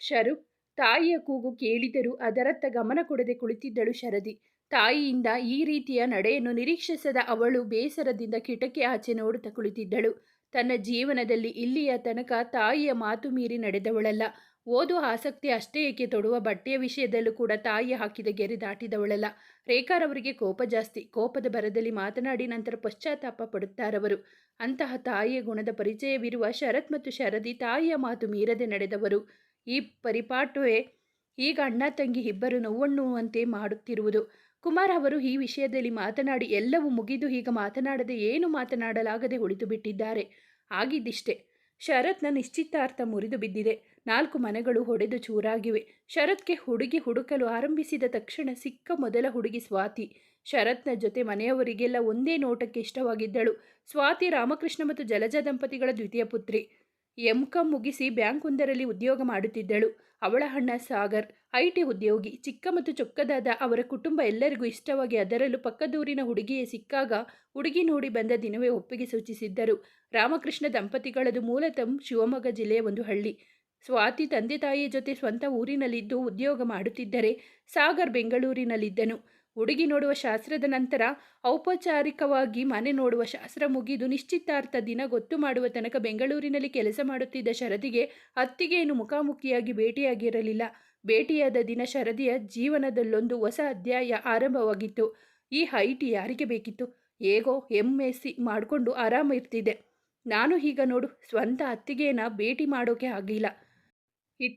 ಶರು ತಾಯಿಯ ಕೂಗು ಕೇಳಿದರೂ ಅದರತ್ತ ಗಮನ ಕೊಡದೆ ಕುಳಿತಿದ್ದಳು ಶರದಿ. ತಾಯಿಯಿಂದ ಈ ರೀತಿಯ ನಡೆಯನ್ನು ನಿರೀಕ್ಷಿಸದ ಅವಳು ಬೇಸರದಿಂದ ಕಿಟಕಿ ಆಚೆ ನೋಡುತ್ತಾ ಕುಳಿತಿದ್ದಳು. ತನ್ನ ಜೀವನದಲ್ಲಿ ಇಲ್ಲಿಯ ತನಕ ತಾಯಿಯ ಮಾತು ಮೀರಿ ನಡೆದವಳಲ್ಲ. ಓದು ಆಸಕ್ತಿ ಅಷ್ಟೇ ಏಕೆ ತೊಡುವ ಬಟ್ಟೆಯ ವಿಷಯದಲ್ಲೂ ಕೂಡ ತಾಯಿ ಹಾಕಿದ ಗೆರೆ ದಾಟಿದವಳಲ್ಲ. ರೇಖಾರವರಿಗೆ ಕೋಪ ಜಾಸ್ತಿ. ಕೋಪದ ಬರದಲ್ಲಿ ಮಾತನಾಡಿ ನಂತರ ಪಶ್ಚಾತ್ತಾಪ ಪಡುತ್ತಾರವರು. ಅಂತಹ ತಾಯಿಯ ಗುಣದ ಪರಿಚಯವಿರುವ ಶರತ್ ಮತ್ತು ಶರದಿ ತಾಯಿಯ ಮಾತು ಮೀರದೆ ನಡೆದವರು. ಈ ಪರಿಪಾಠವೇ ಈಗ ಅಣ್ಣ ತಂಗಿ ಇಬ್ಬರು ನೋವನ್ನುವಂತೆ ಮಾಡುತ್ತಿರುವುದು. ಕುಮಾರ್ ಅವರು ಈ ವಿಷಯದಲ್ಲಿ ಮಾತನಾಡಿ ಎಲ್ಲವೂ ಮುಗಿದು ಈಗ ಮಾತನಾಡದೆ ಏನು ಮಾತನಾಡಲಾಗದೆ ಉಳಿದು ಬಿಟ್ಟಿದ್ದಾರೆ. ಆಗಿದ್ದಿಷ್ಟೆ ಶರತ್ನ ನಿಶ್ಚಿತಾರ್ಥ ಮುರಿದು ಬಿದ್ದಿದೆ. ನಾಲ್ಕು ಮನೆಗಳು ಹೊಡೆದು ಚೂರಾಗಿವೆ. ಶರತ್ಗೆ ಹುಡುಗಿ ಹುಡುಕಲು ಆರಂಭಿಸಿದ ತಕ್ಷಣ ಸಿಕ್ಕ ಮೊದಲ ಹುಡುಗಿ ಸ್ವಾತಿ. ಶರತ್ನ ಜೊತೆ ಮನೆಯವರಿಗೆಲ್ಲ ಒಂದೇ ನೋಟಕ್ಕೆ ಇಷ್ಟವಾಗಿದ್ದಳು. ಸ್ವಾತಿ ರಾಮಕೃಷ್ಣ ಮತ್ತು ಜಲಜ ದಂಪತಿಗಳ ದ್ವಿತೀಯ ಪುತ್ರಿ. ಎಂ ಕಾಂ ಮುಗಿಸಿ ಬ್ಯಾಂಕೊಂದರಲ್ಲಿ ಉದ್ಯೋಗ ಮಾಡುತ್ತಿದ್ದಳು. ಅವಳ ಅಣ್ಣ ಸಾಗರ್, ಐಟಿ ಉದ್ಯೋಗಿ, ಚಿಕ್ಕ ಮತ್ತು ಚೊಕ್ಕದಾದ ಅವರ ಕುಟುಂಬ ಎಲ್ಲರಿಗೂ ಇಷ್ಟವಾಗಿ ಅದರಲ್ಲೂ ಪಕ್ಕದೂರಿನ ಹುಡುಗಿಯೇ ಸಿಕ್ಕಾಗ ಹುಡುಗಿ ನೋಡಿ ಬಂದ ದಿನವೇ ಒಪ್ಪಿಗೆ ಸೂಚಿಸಿದ್ದರು. ರಾಮಕೃಷ್ಣ ದಂಪತಿಗಳದು ಮೂಲತಃ ಶಿವಮೊಗ್ಗ ಜಿಲ್ಲೆಯ ಒಂದು ಹಳ್ಳಿ. ಸ್ವಾತಿ ತಂದೆ ತಾಯಿಯ ಜೊತೆ ಸ್ವಂತ ಊರಿನಲ್ಲಿದ್ದು ಉದ್ಯೋಗ ಮಾಡುತ್ತಿದ್ದರೆ ಸಾಗರ್ ಬೆಂಗಳೂರಿನಲ್ಲಿದ್ದನು. ಹುಡುಗಿ ನೋಡುವ ಶಾಸ್ತ್ರದ ನಂತರ ಔಪಚಾರಿಕವಾಗಿ ಮನೆ ನೋಡುವ ಶಾಸ್ತ್ರ ಮುಗಿದು ನಿಶ್ಚಿತಾರ್ಥ ದಿನ ಗೊತ್ತು ಮಾಡುವ ತನಕ ಬೆಂಗಳೂರಿನಲ್ಲಿ ಕೆಲಸ ಮಾಡುತ್ತಿದ್ದ ಶರದಿಗೆ ಅತ್ತಿಗೆಯನ್ನು ಮುಖಾಮುಖಿಯಾಗಿ ಭೇಟಿಯಾಗಿರಲಿಲ್ಲ. ಭೇಟಿಯಾದ ದಿನ ಶರದಿಯ ಜೀವನದಲ್ಲೊಂದು ಹೊಸ ಅಧ್ಯಾಯ ಆರಂಭವಾಗಿತ್ತು. ಈ ಹೈಟ್ ಯಾರಿಗೆ ಬೇಕಿತ್ತು? ಹೇಗೋ ಎಂ ಎಸ್ ಸಿ ಮಾಡಿಕೊಂಡು ಆರಾಮ ಇರ್ತಿದ್ದೆ. ನಾನು ಈಗ ನೋಡು, ಸ್ವಂತ ಅತ್ತಿಗೆಯನ್ನು ಭೇಟಿ ಮಾಡೋಕೆ ಆಗಲಿಲ್ಲ ಈ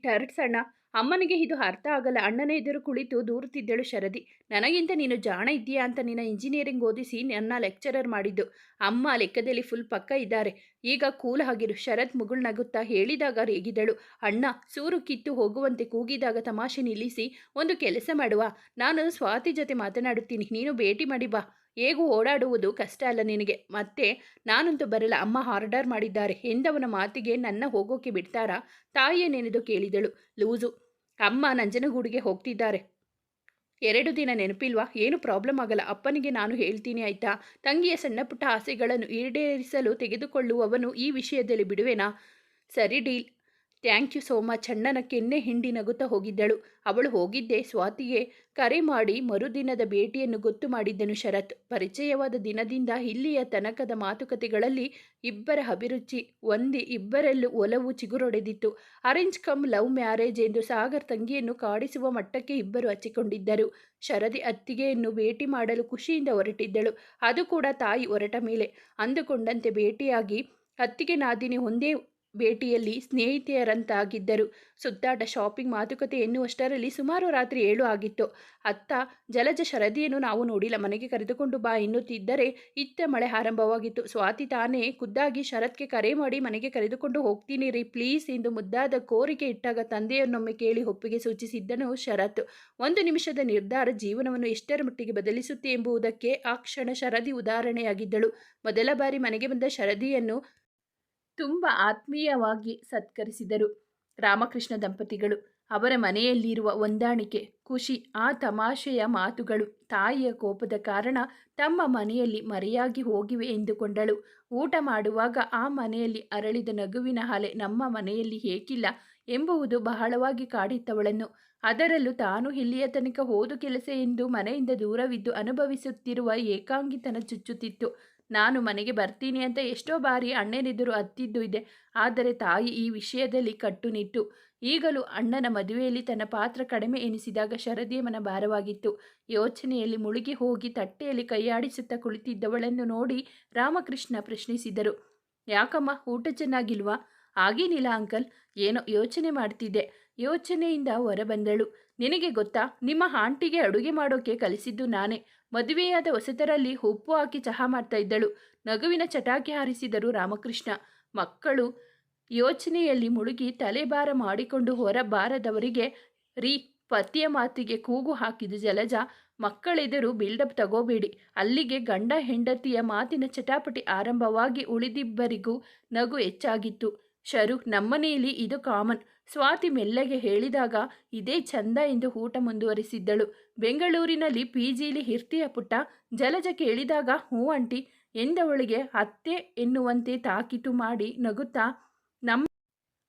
ಅಮ್ಮನಿಗೆ ಇದು ಅರ್ಥ ಆಗಲ್ಲ. ಅಣ್ಣನೇ ಎದುರು ಕುಳಿತು ದೂರುತ್ತಿದ್ದಳು ಶರದಿ. ನನಗಿಂತ ನೀನು ಜಾಣ ಇದೆಯಾ ಅಂತ ನಿನ್ನ ಇಂಜಿನಿಯರಿಂಗ್ ಓದಿಸಿ ನನ್ನ ಲೆಕ್ಚರರ್ ಮಾಡಿದ್ದು. ಅಮ್ಮ ಲೆಕ್ಕದಲ್ಲಿ ಫುಲ್ ಪಕ್ಕ ಇದ್ದಾರೆ. ಈಗ ಕೂಲ್ ಆಗಿರು. ಶರತ್ ಮುಗುಳ್ ನಗುತ್ತಾ ಹೇಳಿದಾಗ ರೇಗಿದಳು. ಅಣ್ಣ, ಸೂರು ಕಿತ್ತು ಹೋಗುವಂತೆ ಕೂಗಿದಾಗ ತಮಾಷೆ ನಿಲ್ಲಿಸಿ, ಒಂದು ಕೆಲಸ ಮಾಡುವ. ನಾನು ಸ್ವಾತಿ ಜೊತೆ ಮಾತನಾಡುತ್ತೀನಿ. ನೀನು ಭೇಟಿ ಮಾಡಿ ಬಾ. ಹೇಗೂ ಓಡಾಡುವುದು ಕಷ್ಟ ಅಲ್ಲ ನಿನಗೆ. ಮತ್ತೆ ನಾನಂತೂ ಬರಲ್ಲ. ಅಮ್ಮ ಆರ್ಡರ್ ಮಾಡಿದ್ದಾರೆ. ಎಂದವನ ಮಾತಿಗೆ ನನ್ನ ಹೋಗೋಕೆ ಬಿಡ್ತಾರಾ? ತಾಯಿಯೇ ನೆನೆದು ಕೇಳಿದಳು. ಲೂಸು ಅಮ್ಮ ನಂಜನಗೂಡಿಗೆ ಹೋಗ್ತಿದ್ದಾರೆ. ಎರಡು ದಿನ ನೆನಪಿಲ್ವಾ? ಏನು ಪ್ರಾಬ್ಲಮ್ ಆಗಲ್ಲ. ಅಪ್ಪನಿಗೆ ನಾನು ಹೇಳ್ತೀನಿ ಆಯ್ತಾ? ತಂಗಿಯ ಸಣ್ಣ ಪುಟ್ಟ ಆಸೆಗಳನ್ನು ಈಡೇರಿಸಲು ತೆಗೆದುಕೊಳ್ಳುವವನು ಈ ವಿಷಯದಲ್ಲಿ ಬಿಡುವೆನಾ? ಸರಿ deal. Thank you so much. ಅಣ್ಣನ ಕೆನ್ನೆ ಹಿಂಡಿ ನಗುತ್ತಾ ಹೋಗಿದ್ದಳು. ಅವಳು ಹೋಗಿದ್ದೆ. ಸ್ವಾತಿಗೆ ಕರೆ ಮಾಡಿ ಮರುದಿನದ ಭೇಟಿಯನ್ನು ಗೊತ್ತು ಮಾಡಿದ್ದನು ಶರತ್. ಪರಿಚಯವಾದ ದಿನದಿಂದ ಇಲ್ಲಿಯ ತನಕದ ಮಾತುಕತೆಗಳಲ್ಲಿ ಇಬ್ಬರ ಅಭಿರುಚಿ, ಒಂದಿ ಇಬ್ಬರಲ್ಲೂ ಒಲವು ಚಿಗುರೊಡೆದಿತ್ತು. ಅರೇಂಜ್ ಕಮ್ ಲವ್ ಮ್ಯಾರೇಜ್ ಎಂದು ಸಾಗರ್ ತಂಗಿಯನ್ನು ಕಾಡಿಸುವ ಮಟ್ಟಕ್ಕೆ ಇಬ್ಬರು ಹಚ್ಚಿಕೊಂಡಿದ್ದರು. ಶರದಿ ಅತ್ತಿಗೆಯನ್ನು ಭೇಟಿ ಮಾಡಲು ಖುಷಿಯಿಂದ ಹೊರಟಿದ್ದಳು. ಅದು ಕೂಡ ತಾಯಿ ಹೊರಟ ಮೇಲೆ. ಅಂದುಕೊಂಡಂತೆ ಭೇಟಿಯಾಗಿ ಅತ್ತಿಗೆ ನಾದಿನಿ ಒಂದೇ ಭೇಟಿಯಲ್ಲಿ ಸ್ನೇಹಿತೆಯರಂತಾಗಿದ್ದರು. ಸುತ್ತಾಟ, ಶಾಪಿಂಗ್, ಮಾತುಕತೆ ಎನ್ನುವಷ್ಟರಲ್ಲಿ ಸುಮಾರು ರಾತ್ರಿ ಏಳು ಆಗಿತ್ತು. ಅತ್ತ ಜಲಜ ಶರದಿಯನ್ನು ನಾವು ನೋಡಿಲ್ಲ. ಮನೆಗೆ ಕರೆದುಕೊಂಡು ಬಾ ಎನ್ನುತ್ತಿದ್ದರೆ ಇತ್ತ ಮಳೆ ಆರಂಭವಾಗಿತ್ತು. ಸ್ವಾತಿ ತಾನೇ ಖುದ್ದಾಗಿ ಶರತ್ಗೆ ಕರೆ ಮಾಡಿ ಮನೆಗೆ ಕರೆದುಕೊಂಡು ಹೋಗ್ತೀನಿ ರೀ ಪ್ಲೀಸ್ ಎಂದು ಮುದ್ದಾದ ಕೋರಿಕೆ ಇಟ್ಟಾಗ ತಂದೆಯನ್ನೊಮ್ಮೆ ಕೇಳಿ ಒಪ್ಪಿಗೆ ಸೂಚಿಸಿದ್ದನು ಶರತ್. ಒಂದು ನಿಮಿಷದ ನಿರ್ಧಾರ ಜೀವನವನ್ನು ಎಷ್ಟರ ಮಟ್ಟಿಗೆ ಬದಲಿಸುತ್ತೆ ಎಂಬುದಕ್ಕೆ ಆ ಕ್ಷಣ ಶರದಿ ಉದಾಹರಣೆಯಾಗಿದ್ದಳು. ಮೊದಲ ಬಾರಿ ಮನೆಗೆ ಬಂದ ಶರದಿಯನ್ನು ತುಂಬ ಆತ್ಮೀಯವಾಗಿ ಸತ್ಕರಿಸಿದರು. ರಾಮಕೃಷ್ಣ ದಂಪತಿಗಳು, ಅವರ ಮನೆಯಲ್ಲಿರುವ ಹೊಂದಾಣಿಕೆ, ಖುಷಿ, ಆ ತಮಾಷೆಯ ಮಾತುಗಳು, ತಾಯಿಯ ಕೋಪದ ಕಾರಣ ತಮ್ಮ ಮನೆಯಲ್ಲಿ ಮರೆಯಾಗಿ ಹೋಗಿವೆ ಎಂದುಕೊಂಡಳು. ಊಟ ಮಾಡುವಾಗ ಆ ಮನೆಯಲ್ಲಿ ಅರಳಿದ ನಗುವಿನ ಹಾಲೆ ನಮ್ಮ ಮನೆಯಲ್ಲಿ ಏಕಿಲ್ಲ ಎಂಬುವುದು ಬಹಳವಾಗಿ ಕಾಡಿತ್ತವಳನ್ನು. ಅದರಲ್ಲೂ ತಾನು ಇಲ್ಲಿಯ ತನಕ ಓದು ಕೆಲಸ ಎಂದು ಮನೆಯಿಂದ ದೂರವಿದ್ದು ಅನುಭವಿಸುತ್ತಿರುವ ಏಕಾಂಗಿತನ ಚುಚ್ಚುತ್ತಿತ್ತು. ನಾನು ಮನೆಗೆ ಬರ್ತೀನಿ ಅಂತ ಎಷ್ಟೋ ಬಾರಿ ಅಣ್ಣನೆದುರು ಅತ್ತಿದ್ದು ಇದೆ. ಆದರೆ ತಾಯಿ ಈ ವಿಷಯದಲ್ಲಿ ಕಟ್ಟುನಿಟ್ಟು. ಈಗಲೂ ಅಣ್ಣನ ಮದುವೆಯಲ್ಲಿ ತನ್ನ ಪಾತ್ರ ಕಡಿಮೆ ಎನಿಸಿದಾಗ ಶರದಿಯ ಮನ ಭಾರವಾಗಿತ್ತು. ಯೋಚನೆಯಲ್ಲಿ ಮುಳುಗಿ ಹೋಗಿ ತಟ್ಟೆಯಲ್ಲಿ ಕೈಯಾಡಿಸುತ್ತಾ ಕುಳಿತಿದ್ದವಳನ್ನು ನೋಡಿ ರಾಮಕೃಷ್ಣ ಪ್ರಶ್ನಿಸಿದರು. ಯಾಕಮ್ಮ, ಊಟ ಚೆನ್ನಾಗಿಲ್ವಾ? ಆಗೇನಿಲ್ಲ ಅಂಕಲ್. ಏನೋ ಯೋಚನೆ ಮಾಡ್ತಿದ್ದೆ. ಯೋಚನೆಯಿಂದ ಹೊರಬಂದಳು. ನಿನಗೆ ಗೊತ್ತಾ, ನಿಮ್ಮ ಆಂಟಿಗೆ ಅಡುಗೆ ಮಾಡೋಕೆ ಕಲಿಸಿದ್ದು ನಾನೇ. ಮದುವೆಯಾದ ಹೊಸತರಲ್ಲಿ ಉಪ್ಪು ಹಾಕಿ ಚಹಾ ಮಾಡ್ತಾ ಇದ್ದಳು. ನಗುವಿನ ಚಟಾಕಿ ಹಾರಿಸಿದರು ರಾಮಕೃಷ್ಣ. ಮಕ್ಕಳು ಯೋಚನೆಯಲ್ಲಿ ಮುಳುಗಿ ತಲೆಬಾರ ಮಾಡಿಕೊಂಡು ಹೊರಬಾರದವರಿಗೆ ರೀ, ಪತಿಯ ಮಾತಿಗೆ ಕೂಗು ಹಾಕಿದ ಜಲಜ, ಮಕ್ಕಳೆದುರು ಬಿಲ್ಡಪ್ ತಗೋಬೇಡಿ. ಅಲ್ಲಿಗೆ ಗಂಡ ಹೆಂಡತಿಯ ಮಾತಿನ ಚಟಾಪಟಿ ಆರಂಭವಾಗಿ ಉಳಿದಿಬ್ಬರಿಗೂ ನಗು ಹೆಚ್ಚಾಗಿತ್ತು. ಶರು ನಮ್ಮನೆಯಲ್ಲಿ ಇದು ಕಾಮನ್ ಸ್ವಾತಿ ಮೆಲ್ಲಗೆ ಹೇಳಿದಾಗ, ಇದೇ ಚಂದ ಎಂದು ಊಟ ಮುಂದುವರಿಸಿದ್ದಳು. ಬೆಂಗಳೂರಿನಲ್ಲಿ ಪಿ ಜಿಲಿ ಹಿರ್ತಿಯ ಪುಟ್ಟ ಜಲಜ ಕೇಳಿದಾಗ, ಹ್ಞೂ ಅಂಟಿ ಎಂದವಳಿಗೆ ಅತ್ತೆ ಎನ್ನುವಂತೆ ತಾಕೀತು ಮಾಡಿ ನಗುತ್ತಾ, ನಮ್ಮ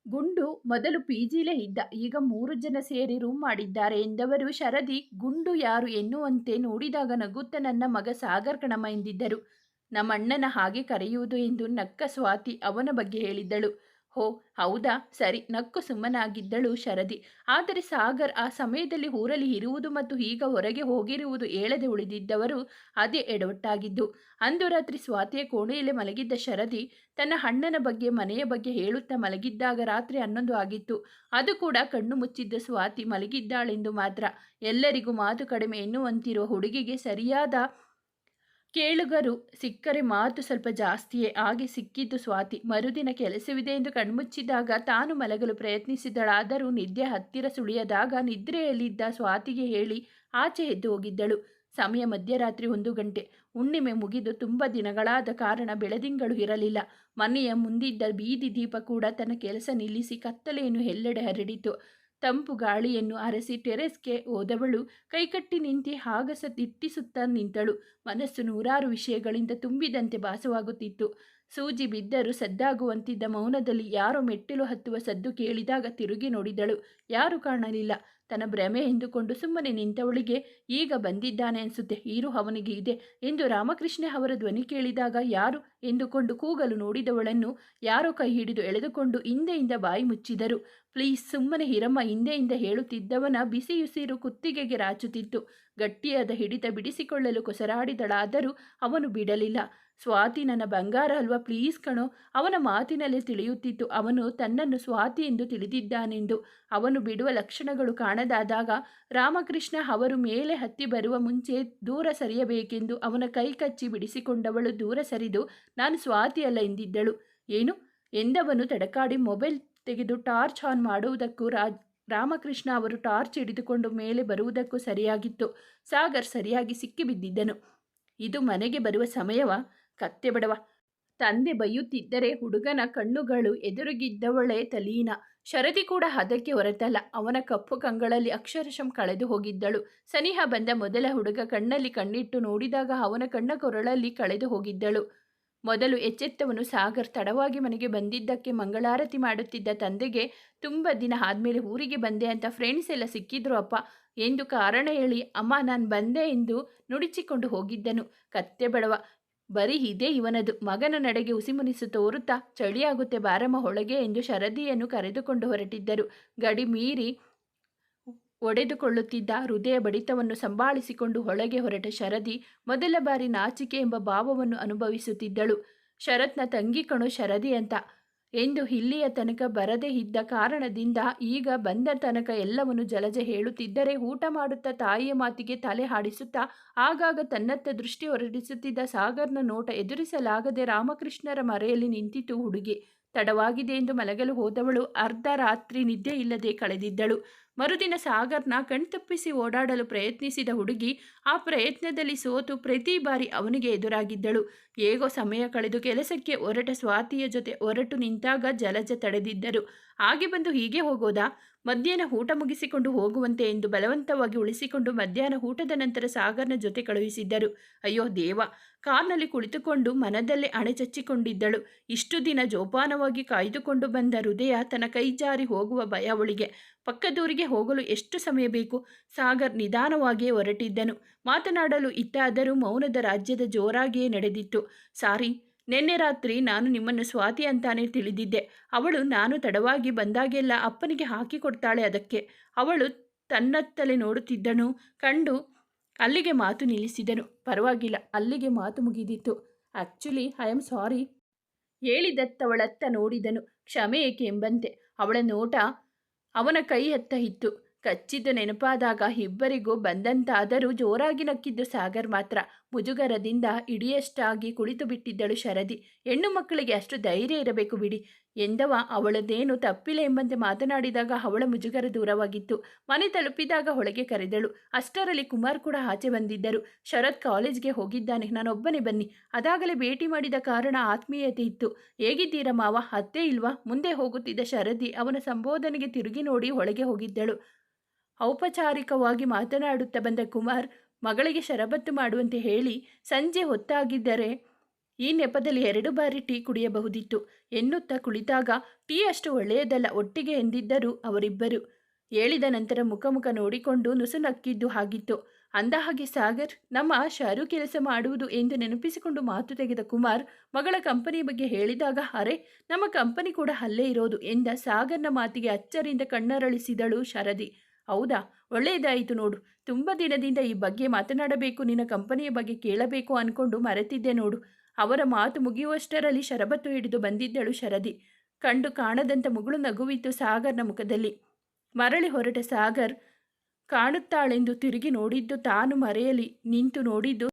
ಗುಂಡು ಮೊದಲು ಪಿ ಜಿಲೇ ಇದ್ದ, ಈಗ ಮೂರು ಜನ ಸೇರಿ ರೂಮ್ ಮಾಡಿದ್ದಾರೆ ಎಂದವರು ಶರದಿ, ಗುಂಡು ಯಾರು ಎನ್ನುವಂತೆ ನೋಡಿದಾಗ ನಗುತ್ತ ನನ್ನ ಮಗ ಸಾಗರ್ ಕಣಮ್ಮ ಎಂದಿದ್ದರು. ನಮ್ಮಣ್ಣನ ಹಾಗೆ ಕರೆಯುವುದು ಎಂದು ನಕ್ಕ ಸ್ವಾತಿ ಅವನ ಬಗ್ಗೆ ಹೇಳಿದ್ದಳು. ಹೋ, ಹೌದಾ? ಸರಿ, ನಕ್ಕು ಸುಮ್ಮನಾಗಿದ್ದಳು ಶರದಿ. ಆದರೆ ಸಾಗರ್ ಆ ಸಮಯದಲ್ಲಿ ಊರಲ್ಲಿ ಇರುವುದು ಮತ್ತು ಈಗ ಹೊರಗೆ ಹೋಗಿರುವುದು ಹೇಳದೆ ಉಳಿದಿದ್ದವರು ಅದೇ ಎಡವಟ್ಟಾಗಿದ್ದು. ಅಂದು ರಾತ್ರಿ ಸ್ವಾತಿಯ ಕೋಣೆಯಲ್ಲಿ ಮಲಗಿದ್ದ ಶರದಿ ತನ್ನ ಅಣ್ಣನ ಬಗ್ಗೆ, ಮನೆಯ ಬಗ್ಗೆ ಹೇಳುತ್ತಾ ಮಲಗಿದ್ದಾಗ ರಾತ್ರಿ ಹನ್ನೊಂದು ಆಗಿತ್ತು. ಅದು ಕೂಡ ಕಣ್ಣು ಮುಚ್ಚಿದ್ದ ಸ್ವಾತಿ ಮಲಗಿದ್ದಾಳೆಂದು ಮಾತ್ರ. ಎಲ್ಲರಿಗೂ ಮಾತು ಕಡಿಮೆ ಎನ್ನುವಂತಿರುವ ಹುಡುಗಿಗೆ ಸರಿಯಾದ ಕೇಳುಗರು ಸಿಕ್ಕರೆ ಮಾತು ಸ್ವಲ್ಪ ಜಾಸ್ತಿಯೇ. ಆಗಿ ಸಿಕ್ಕಿದ್ದು ಸ್ವಾತಿ, ಮರುದಿನ ಕೆಲಸವಿದೆ ಎಂದು ಕಣ್ಮುಚ್ಚಿದಾಗ ತಾನು ಮಲಗಲು ಪ್ರಯತ್ನಿಸಿದಳಾದರೂ ನಿದ್ದೆ ಹತ್ತಿರ ಸುಳಿಯದಾಗ ನಿದ್ರೆಯಲ್ಲಿದ್ದ ಸ್ವಾತಿಗೆ ಹೇಳಿ ಆಚೆ ಎದ್ದು ಹೋಗಿದ್ದಳು. ಸಮಯ ಮಧ್ಯರಾತ್ರಿ ಒಂದು ಗಂಟೆ. ಹುಣ್ಣಿಮೆ ಮುಗಿದು ತುಂಬ ದಿನಗಳಾದ ಕಾರಣ ಬೆಳದಿಂಗಳು ಇರಲಿಲ್ಲ. ಮನೆಯ ಮುಂದಿದ್ದ ಬೀದಿ ದೀಪ ಕೂಡ ತನ್ನ ಕೆಲಸ ನಿಲ್ಲಿಸಿ ಕತ್ತಲೆಯನ್ನು ಎಲ್ಲೆಡೆ ಹರಡಿತು. ತಂಪು ಗಾಳಿಯನ್ನು ಅರಸಿ ಟೆರೆಸ್ಗೆ ಓದವಳು ಕೈಕಟ್ಟಿ ನಿಂತಿ ಹಾಗಸ ದಿಟ್ಟಿಸುತ್ತಾ ನಿಂತಳು. ಮನಸ್ಸು ನೂರಾರು ವಿಷಯಗಳಿಂದ ತುಂಬಿದಂತೆ ಭಾಸವಾಗುತ್ತಿತ್ತು. ಸೂಜಿ ಬಿದ್ದರೂ ಸದ್ದಾಗುವಂತಿದ್ದ ಮೌನದಲ್ಲಿ ಯಾರೋ ಮೆಟ್ಟಿಲು ಹತ್ತುವ ಸದ್ದು ಕೇಳಿದಾಗ ತಿರುಗಿ ನೋಡಿದಳು. ಯಾರು ಕಾಣಲಿಲ್ಲ. ತನ್ನ ಭ್ರಮೆ ಎಂದುಕೊಂಡು ಸುಮ್ಮನೆ ನಿಂತವಳಿಗೆ ಈಗ ಬಂದಿದ್ದಾನೆ ಅನಿಸುತ್ತೆ. ಈರು ಅವನಿಗೆ ಇದೆ ಎಂದು ರಾಮಕೃಷ್ಣ ಅವರ ಧ್ವನಿ ಕೇಳಿದಾಗ ಯಾರು ಎಂದುಕೊಂಡು ಕೂಗಲು ನೋಡಿದವಳನ್ನು ಯಾರೋ ಕೈ ಹಿಡಿದು ಎಳೆದುಕೊಂಡು ಹಿಂದೆಯಿಂದ ಬಾಯಿ ಮುಚ್ಚಿದರು. ಪ್ಲೀಸ್ ಸುಮ್ಮನೆ ಹಿರಮ್ಮ ಹಿಂದೆಯಿಂದ ಹೇಳುತ್ತಿದ್ದವನ ಬಿಸಿಯುಸಿರು ಕುತ್ತಿಗೆಗೆ ರಾಚುತ್ತಿತ್ತು. ಗಟ್ಟಿಯಾದ ಹಿಡಿತ ಬಿಡಿಸಿಕೊಳ್ಳಲು ಕೊಸರಾಡಿದಳಾದರೂ ಅವನು ಬಿಡಲಿಲ್ಲ. ಸ್ವಾತಿ ನನ್ನ ಬಂಗಾರ ಅಲ್ವಾ? ಪ್ಲೀಸ್ ಕಣೋ. ಅವನ ಮಾತಿನಲ್ಲಿ ತಿಳಿಯುತ್ತಿತ್ತು. ಅವನು ತನ್ನನ್ನು ಸ್ವಾತಿ ಎಂದು ತಿಳಿದಿದ್ದಾನೆಂದು. ಅವನು ಬಿಡುವ ಲಕ್ಷಣಗಳು ಕಾಣದಾದಾಗ ರಾಮಕೃಷ್ಣ ಅವರು ಮೇಲೆ ಹತ್ತಿ ಬರುವ ಮುಂಚೆ ದೂರ ಸರಿಯಬೇಕೆಂದು ಅವನ ಕೈ ಕಚ್ಚಿ ಬಿಡಿಸಿಕೊಂಡವಳು ದೂರ ಸರಿದು ನಾನು ಸ್ವಾತಿ ಅಲ್ಲ ಎಂದಿದ್ದಳು. ಏನು? ಎಂದವನು ತಡಕಾಡಿ ಮೊಬೈಲ್ ತೆಗೆದು ಟಾರ್ಚ್ ಆನ್ ಮಾಡುವುದಕ್ಕೂ ರಾಜ್ ರಾಮಕೃಷ್ಣ ಅವರು ಟಾರ್ಚ್ ಹಿಡಿದುಕೊಂಡು ಮೇಲೆ ಬರುವುದಕ್ಕೂ ಸರಿಯಾಗಿತ್ತು. ಸಾಗರ್ ಸರಿಯಾಗಿ ಸಿಕ್ಕಿಬಿದ್ದಿದ್ದನು. ಇದು ಮನೆಗೆ ಬರುವ ಸಮಯವ? ಕತ್ತೆ ಬಡವ ತಂದೆ ಬೈಯುತ್ತಿದ್ದರೆ ಹುಡುಗನ ಕಣ್ಣುಗಳು ಎದುರುಗಿದ್ದವಳೆ ತಲೀನ. ಶರತಿ ಕೂಡ ಹದಕ್ಕೆ ಹೊರತಲ್ಲ ಅವನ ಕಪ್ಪು ಕಂಗಳಲ್ಲಿ ಅಕ್ಷರಶಂ ಕಳೆದು ಹೋಗಿದ್ದಳು. ಸನಿಹ ಬಂದ ಮೊದಲ ಹುಡುಗ ಕಣ್ಣಲ್ಲಿ ಕಣ್ಣಿಟ್ಟು ನೋಡಿದಾಗ ಅವನ ಕಣ್ಣ ಕೊರಳಲ್ಲಿ ಕಳೆದು ಹೋಗಿದ್ದಳು. ಮೊದಲು ಎಚ್ಚೆತ್ತವನು ಸಾಗರ್ ತಡವಾಗಿ ಮನೆಗೆ ಬಂದಿದ್ದಕ್ಕೆ ಮಂಗಳಾರತಿ ಮಾಡುತ್ತಿದ್ದ ತಂದೆಗೆ, ತುಂಬ ದಿನ ಆದಮೇಲೆ ಊರಿಗೆ ಬಂದೆ ಅಂತ ಫ್ರೆಂಡ್ಸ್ ಎಲ್ಲ ಸಿಕ್ಕಿದ್ರು ಅಪ್ಪ. ಎಂದು ಕಾರಣ ಹೇಳಿ, ಅಮ್ಮ, ನಾನು ಬಂದೆ ಎಂದು ನುಡಿಚಿಕೊಂಡು ಹೋಗಿದ್ದನು. ಕತ್ತೆ ಬಡವ ಬರೀ ಇದೇ ಇವನದು. ಮಗನ ನಡೆಗೆ ಉಸಿಮುನಿಸು ತೋರುತ್ತಾ ಚಳಿಯಾಗುತ್ತೆ ಬಾರಮ್ಮ ಹೊಳಗೆ ಎಂದು ಶರದಿಯನ್ನು ಕರೆದುಕೊಂಡು ಹೊರಟಿದ್ದರು. ಗಡಿ ಮೀರಿ ಒಡೆದುಕೊಳ್ಳುತ್ತಿದ್ದ ಹೃದಯ ಬಡಿತವನ್ನು ಸಂಭಾಳಿಸಿಕೊಂಡು ಹೊಳಗೆ ಹೊರಟ ಶರದಿ ಮೊದಲ ಬಾರಿ ನಾಚಿಕೆ ಎಂಬ ಭಾವವನ್ನು ಅನುಭವಿಸುತ್ತಿದ್ದಳು. ಶರತ್ನ ತಂಗಿ ಕಣು ಶರದಿ ಅಂತ. ಎಂದು ಇಲ್ಲಿಯ ತನಕ ಬರದೇ ಇದ್ದ ಕಾರಣದಿಂದ ಈಗ ಬಂದ ತನಕ ಎಲ್ಲವನ್ನು ಜಲಜ ಹೇಳುತ್ತಿದ್ದರೆ ಊಟ ಮಾಡುತ್ತಾ ತಾಯಿಯ ಮಾತಿಗೆ ತಲೆ ಹಾಡಿಸುತ್ತಾ ಆಗಾಗ ತನ್ನತ್ತ ದೃಷ್ಟಿ ಹೊರಡಿಸುತ್ತಿದ್ದ ಸಾಗರ್ನ ನೋಟ ಎದುರಿಸಲಾಗದೆ ರಾಮಕೃಷ್ಣರ ಮರೆಯಲ್ಲಿ ನಿಂತಿತು ಹುಡುಗಿ. ತಡವಾಗಿದೆ ಎಂದು ಮಲಗಲು ಹೋದವಳು ಅರ್ಧ ರಾತ್ರಿ ನಿದ್ದೆ ಇಲ್ಲದೆ ಕಳೆದಿದ್ದಳು. ಮರುದಿನ ಸಾಗರ್ನ ಕಣ್ತಪ್ಪಿಸಿ ಓಡಾಡಲು ಪ್ರಯತ್ನಿಸಿದ ಹುಡುಗಿ ಆ ಪ್ರಯತ್ನದಲ್ಲಿ ಸೋತು ಪ್ರತಿ ಬಾರಿ ಅವನಿಗೆ ಎದುರಾಗಿದ್ದಳು. ಹೇಗೋ ಸಮಯ ಕಳೆದು ಕೆಲಸಕ್ಕೆ ಹೊರಟ ಸ್ವಾತಿಯ ಜೊತೆ ಹೊರಟು ನಿಂತಾಗ ಜಲಜ ತಡೆದಿದ್ದರು. ಹಾಗೆ ಬಂದು ಹೀಗೆ ಹೋಗೋದಾ? ಮಧ್ಯಾಹ್ನ ಊಟ ಮುಗಿಸಿಕೊಂಡು ಹೋಗುವಂತೆ ಎಂದು ಬಲವಂತವಾಗಿ ಉಳಿಸಿಕೊಂಡು ಮಧ್ಯಾಹ್ನ ಊಟದ ನಂತರ ಸಾಗರ್ನ ಜೊತೆ ಕಳುಹಿಸಿದ್ದರು. ಅಯ್ಯೋ ದೇವ ಕಾರ್ನಲ್ಲಿ ಕುಳಿತುಕೊಂಡು ಮನದಲ್ಲೇ ಅಣೆಚಚ್ಚಿಕೊಂಡಿದ್ದಳು. ಇಷ್ಟು ದಿನ ಜೋಪಾನವಾಗಿ ಕಾಯ್ದುಕೊಂಡು ಬಂದ ಹೃದಯ ತನ್ನ ಕೈಜಾರಿ ಹೋಗುವ ಭಯ ಅವಳಿಗೆ. ಪಕ್ಕದೂರಿಗೆ ಹೋಗಲು ಎಷ್ಟು ಸಮಯ ಬೇಕು? ಸಾಗರ್ ನಿಧಾನವಾಗಿಯೇ ಹೊರಟಿದ್ದನು. ಮಾತನಾಡಲು ಇತ್ತಾದರೂ ಮೌನದ ರಾಜ್ಯದ ಜೋರಾಗಿಯೇ ನಡೆದಿತ್ತು. ಸಾರಿ ನಿನ್ನೆ ರಾತ್ರಿ ನಾನು ನಿಮ್ಮನ್ನು ಸ್ವಾತಿ ಅಂತಾನೆ ತಿಳಿದಿದ್ದೆ. ಅವಳು ನಾನು ತಡವಾಗಿ ಬಂದಾಗೆಲ್ಲ ಅಪ್ಪನಿಗೆ ಹಾಕಿಕೊಡ್ತಾಳೆ ಅದಕ್ಕೆ. ಅವಳು ತನ್ನತ್ತಲೇ ನೋಡುತ್ತಿದ್ದನು. ಕಂಡು ಅಲ್ಲಿಗೆ ಮಾತು ನಿಲ್ಲಿಸಿದನು. ಪರವಾಗಿಲ್ಲ, ಅಲ್ಲಿಗೆ ಮಾತು ಮುಗಿದಿತ್ತು. ಆ್ಯಕ್ಚುಲಿ ಐ ಆಮ್ ಸಾರಿ ಹೇಳಿದತ್ತವಳತ್ತ ನೋಡಿದನು. ಕ್ಷಮೆ ಏಕೆ ಎಂಬಂತೆ. ಅವಳ ನೋಟ ಅವನ ಕೈ ಹತ್ತ ಇತ್ತು. ಕಚ್ಚಿದ್ದು ನೆನಪಾದಾಗ ಇಬ್ಬರಿಗೂ ಬಂದಂತಾದರೂ ಜೋರಾಗಿ ನಕ್ಕಿದ್ದು ಸಾಗರ್ ಮಾತ್ರ. ಮುಜುಗರದಿಂದ ಇಡಿಯಷ್ಟಾಗಿ ಕುಳಿತು ಬಿಟ್ಟಿದ್ದಳು ಶರದಿ. ಹೆಣ್ಣು ಮಕ್ಕಳಿಗೆ ಅಷ್ಟು ಧೈರ್ಯ ಇರಬೇಕು ಬಿಡಿ. ಎಂದವ ಅವಳದೇನು ತಪ್ಪಿಲ್ಲ ಎಂಬಂತೆ ಮಾತನಾಡಿದಾಗ ಅವಳ ಮುಜುಗರ ದೂರವಾಗಿತ್ತು. ಮನೆ ತಲುಪಿದಾಗ ಹೊಳಗೆ ಕರೆದಳು. ಅಷ್ಟರಲ್ಲಿ ಕುಮಾರ್ ಕೂಡ ಆಚೆ ಬಂದಿದ್ದರು. ಶರತ್ ಕಾಲೇಜ್ಗೆ ಹೋಗಿದ್ದಾನೆ. ನಾನೊಬ್ಬನೇ ಬನ್ನಿ. ಅದಾಗಲೇ ಭೇಟಿ ಮಾಡಿದ ಕಾರಣ ಆತ್ಮೀಯತೆ ಇತ್ತು. ಹೇಗಿದ್ದೀರ ಮಾವ? ಅತ್ತೆ ಇಲ್ವಾ? ಮುಂದೆ ಹೋಗುತ್ತಿದ್ದ ಶರದಿ ಅವನ ಸಂಬೋಧನೆಗೆ ತಿರುಗಿ ನೋಡಿ ಹೊಳಗೆ ಹೋಗಿದ್ದಳು. ಔಪಚಾರಿಕವಾಗಿ ಮಾತನಾಡುತ್ತಾ ಬಂದ ಕುಮಾರ್ ಮಗಳಿಗೆ ಶರಬತ್ತು ಮಾಡುವಂತೆ ಹೇಳಿ ಸಂಜೆ ಹೊತ್ತಾಗಿದ್ದರೆ ಈ ನೆಪದಲ್ಲಿ ಎರಡು ಬಾರಿ ಟೀ ಕುಡಿಯಬಹುದಿತ್ತು. ಎನ್ನುತ್ತಾ ಕುಳಿತಾಗ, ಟೀ ಅಷ್ಟು ಒಳ್ಳೆಯದಲ್ಲ, ಒಟ್ಟಿಗೆ ಎಂದಿದ್ದರು ಅವರಿಬ್ಬರು ಹೇಳಿದ ನಂತರ ಮುಖ ಮುಖ ನೋಡಿಕೊಂಡು ನುಸುನಕ್ಕಿದ್ದು ಹಾಗಿತ್ತು. ಅಂದ ಹಾಗೆ, ಸಾಗರ್, ನಮ್ಮ ಶಾರು ಕೆಲಸ ಮಾಡುವುದು ಎಂದು ನೆನಪಿಸಿಕೊಂಡು ಮಾತು ತೆಗೆದ ಕುಮಾರ್ ಮಗಳ ಕಂಪನಿ ಬಗ್ಗೆ ಹೇಳಿದಾಗ, ಅರೆ, ನಮ್ಮ ಕಂಪನಿ ಕೂಡ ಅಲ್ಲೇ ಇರೋದು ಎಂದ ಸಾಗರ್ನ ಮಾತಿಗೆ ಅಚ್ಚರಿಯಿಂದ ಕಣ್ಣರಳಿಸಿದಳು ಶರದಿ. ಹೌದಾ? ಒಳ್ಳೆಯದಾಯಿತು ನೋಡು. ತುಂಬ ದಿನದಿಂದ ಈ ಬಗ್ಗೆ ಮಾತನಾಡಬೇಕು, ನಿನ್ನ ಕಂಪನಿಯ ಬಗ್ಗೆ ಕೇಳಬೇಕು ಅನ್ಕೊಂಡು ಮರೆತಿದ್ದೆ ನೋಡು. ಅವರ ಮಾತು ಮುಗಿಯುವಷ್ಟರಲ್ಲಿ ಶರಬತ್ತು ಹಿಡಿದು ಬಂದಿದ್ದಳು ಶರದಿ. ಕಂಡು ಕಾಣದಂತ ಮುಗುಳು ನಗುವಿತ್ತು ಸಾಗರ್ನ ಮುಖದಲ್ಲಿ. ಮರಳಿ ಹೊರಟ ಸಾಗರ್ ಕಾಣುತ್ತಾಳೆಂದು ತಿರುಗಿ ನೋಡಿದ್ದು ತಾನು ಮರೆಯಲಿ ನಿಂತು ನೋಡಿದ್ದು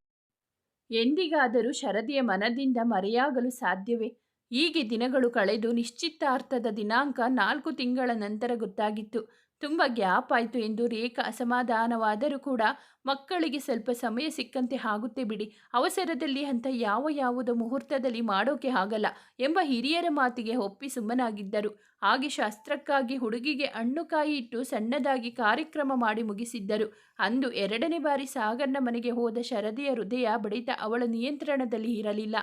ಎಂದಿಗಾದರೂ ಶರದಿಯ ಮನದಿಂದ ಮರೆಯಾಗಲು ಸಾಧ್ಯವೇ? ಹೀಗೆ ದಿನಗಳು ಕಳೆದು ನಿಶ್ಚಿತಾರ್ಥದ ದಿನಾಂಕ ನಾಲ್ಕು ತಿಂಗಳ ನಂತರ ಗೊತ್ತಾಗಿತ್ತು. ತುಂಬ ಗ್ಯಾಪ್ ಆಯಿತು ಎಂದು ರೇಖಾ ಅಸಮಾಧಾನವಾದರೂ ಕೂಡ ಮಕ್ಕಳಿಗೆ ಸ್ವಲ್ಪ ಸಮಯ ಸಿಕ್ಕಂತೆ ಆಗುತ್ತೆ ಬಿಡಿ. ಅವಸರದಲ್ಲಿ ಅಂತ ಯಾವ ಯಾವುದೋ ಮುಹೂರ್ತದಲ್ಲಿ ಮಾಡೋಕೆ ಆಗಲ್ಲ ಎಂಬ ಹಿರಿಯರ ಮಾತಿಗೆ ಒಪ್ಪಿ ಸುಮ್ಮನಾಗಿದ್ದರು. ಹಾಗೆ ಶಾಸ್ತ್ರಕ್ಕಾಗಿ ಹುಡುಗಿಗೆ ಹಣ್ಣುಕಾಯಿ ಇಟ್ಟು ಸಣ್ಣದಾಗಿ ಕಾರ್ಯಕ್ರಮ ಮಾಡಿ ಮುಗಿಸಿದ್ದರು. ಅಂದು ಎರಡನೇ ಬಾರಿ ಸಾಗರ್ನ ಮನೆಗೆ ಹೋದ ಶರದಿಯ ಹೃದಯ ಬಡಿತ ಅವಳ ನಿಯಂತ್ರಣದಲ್ಲಿ ಇರಲಿಲ್ಲ.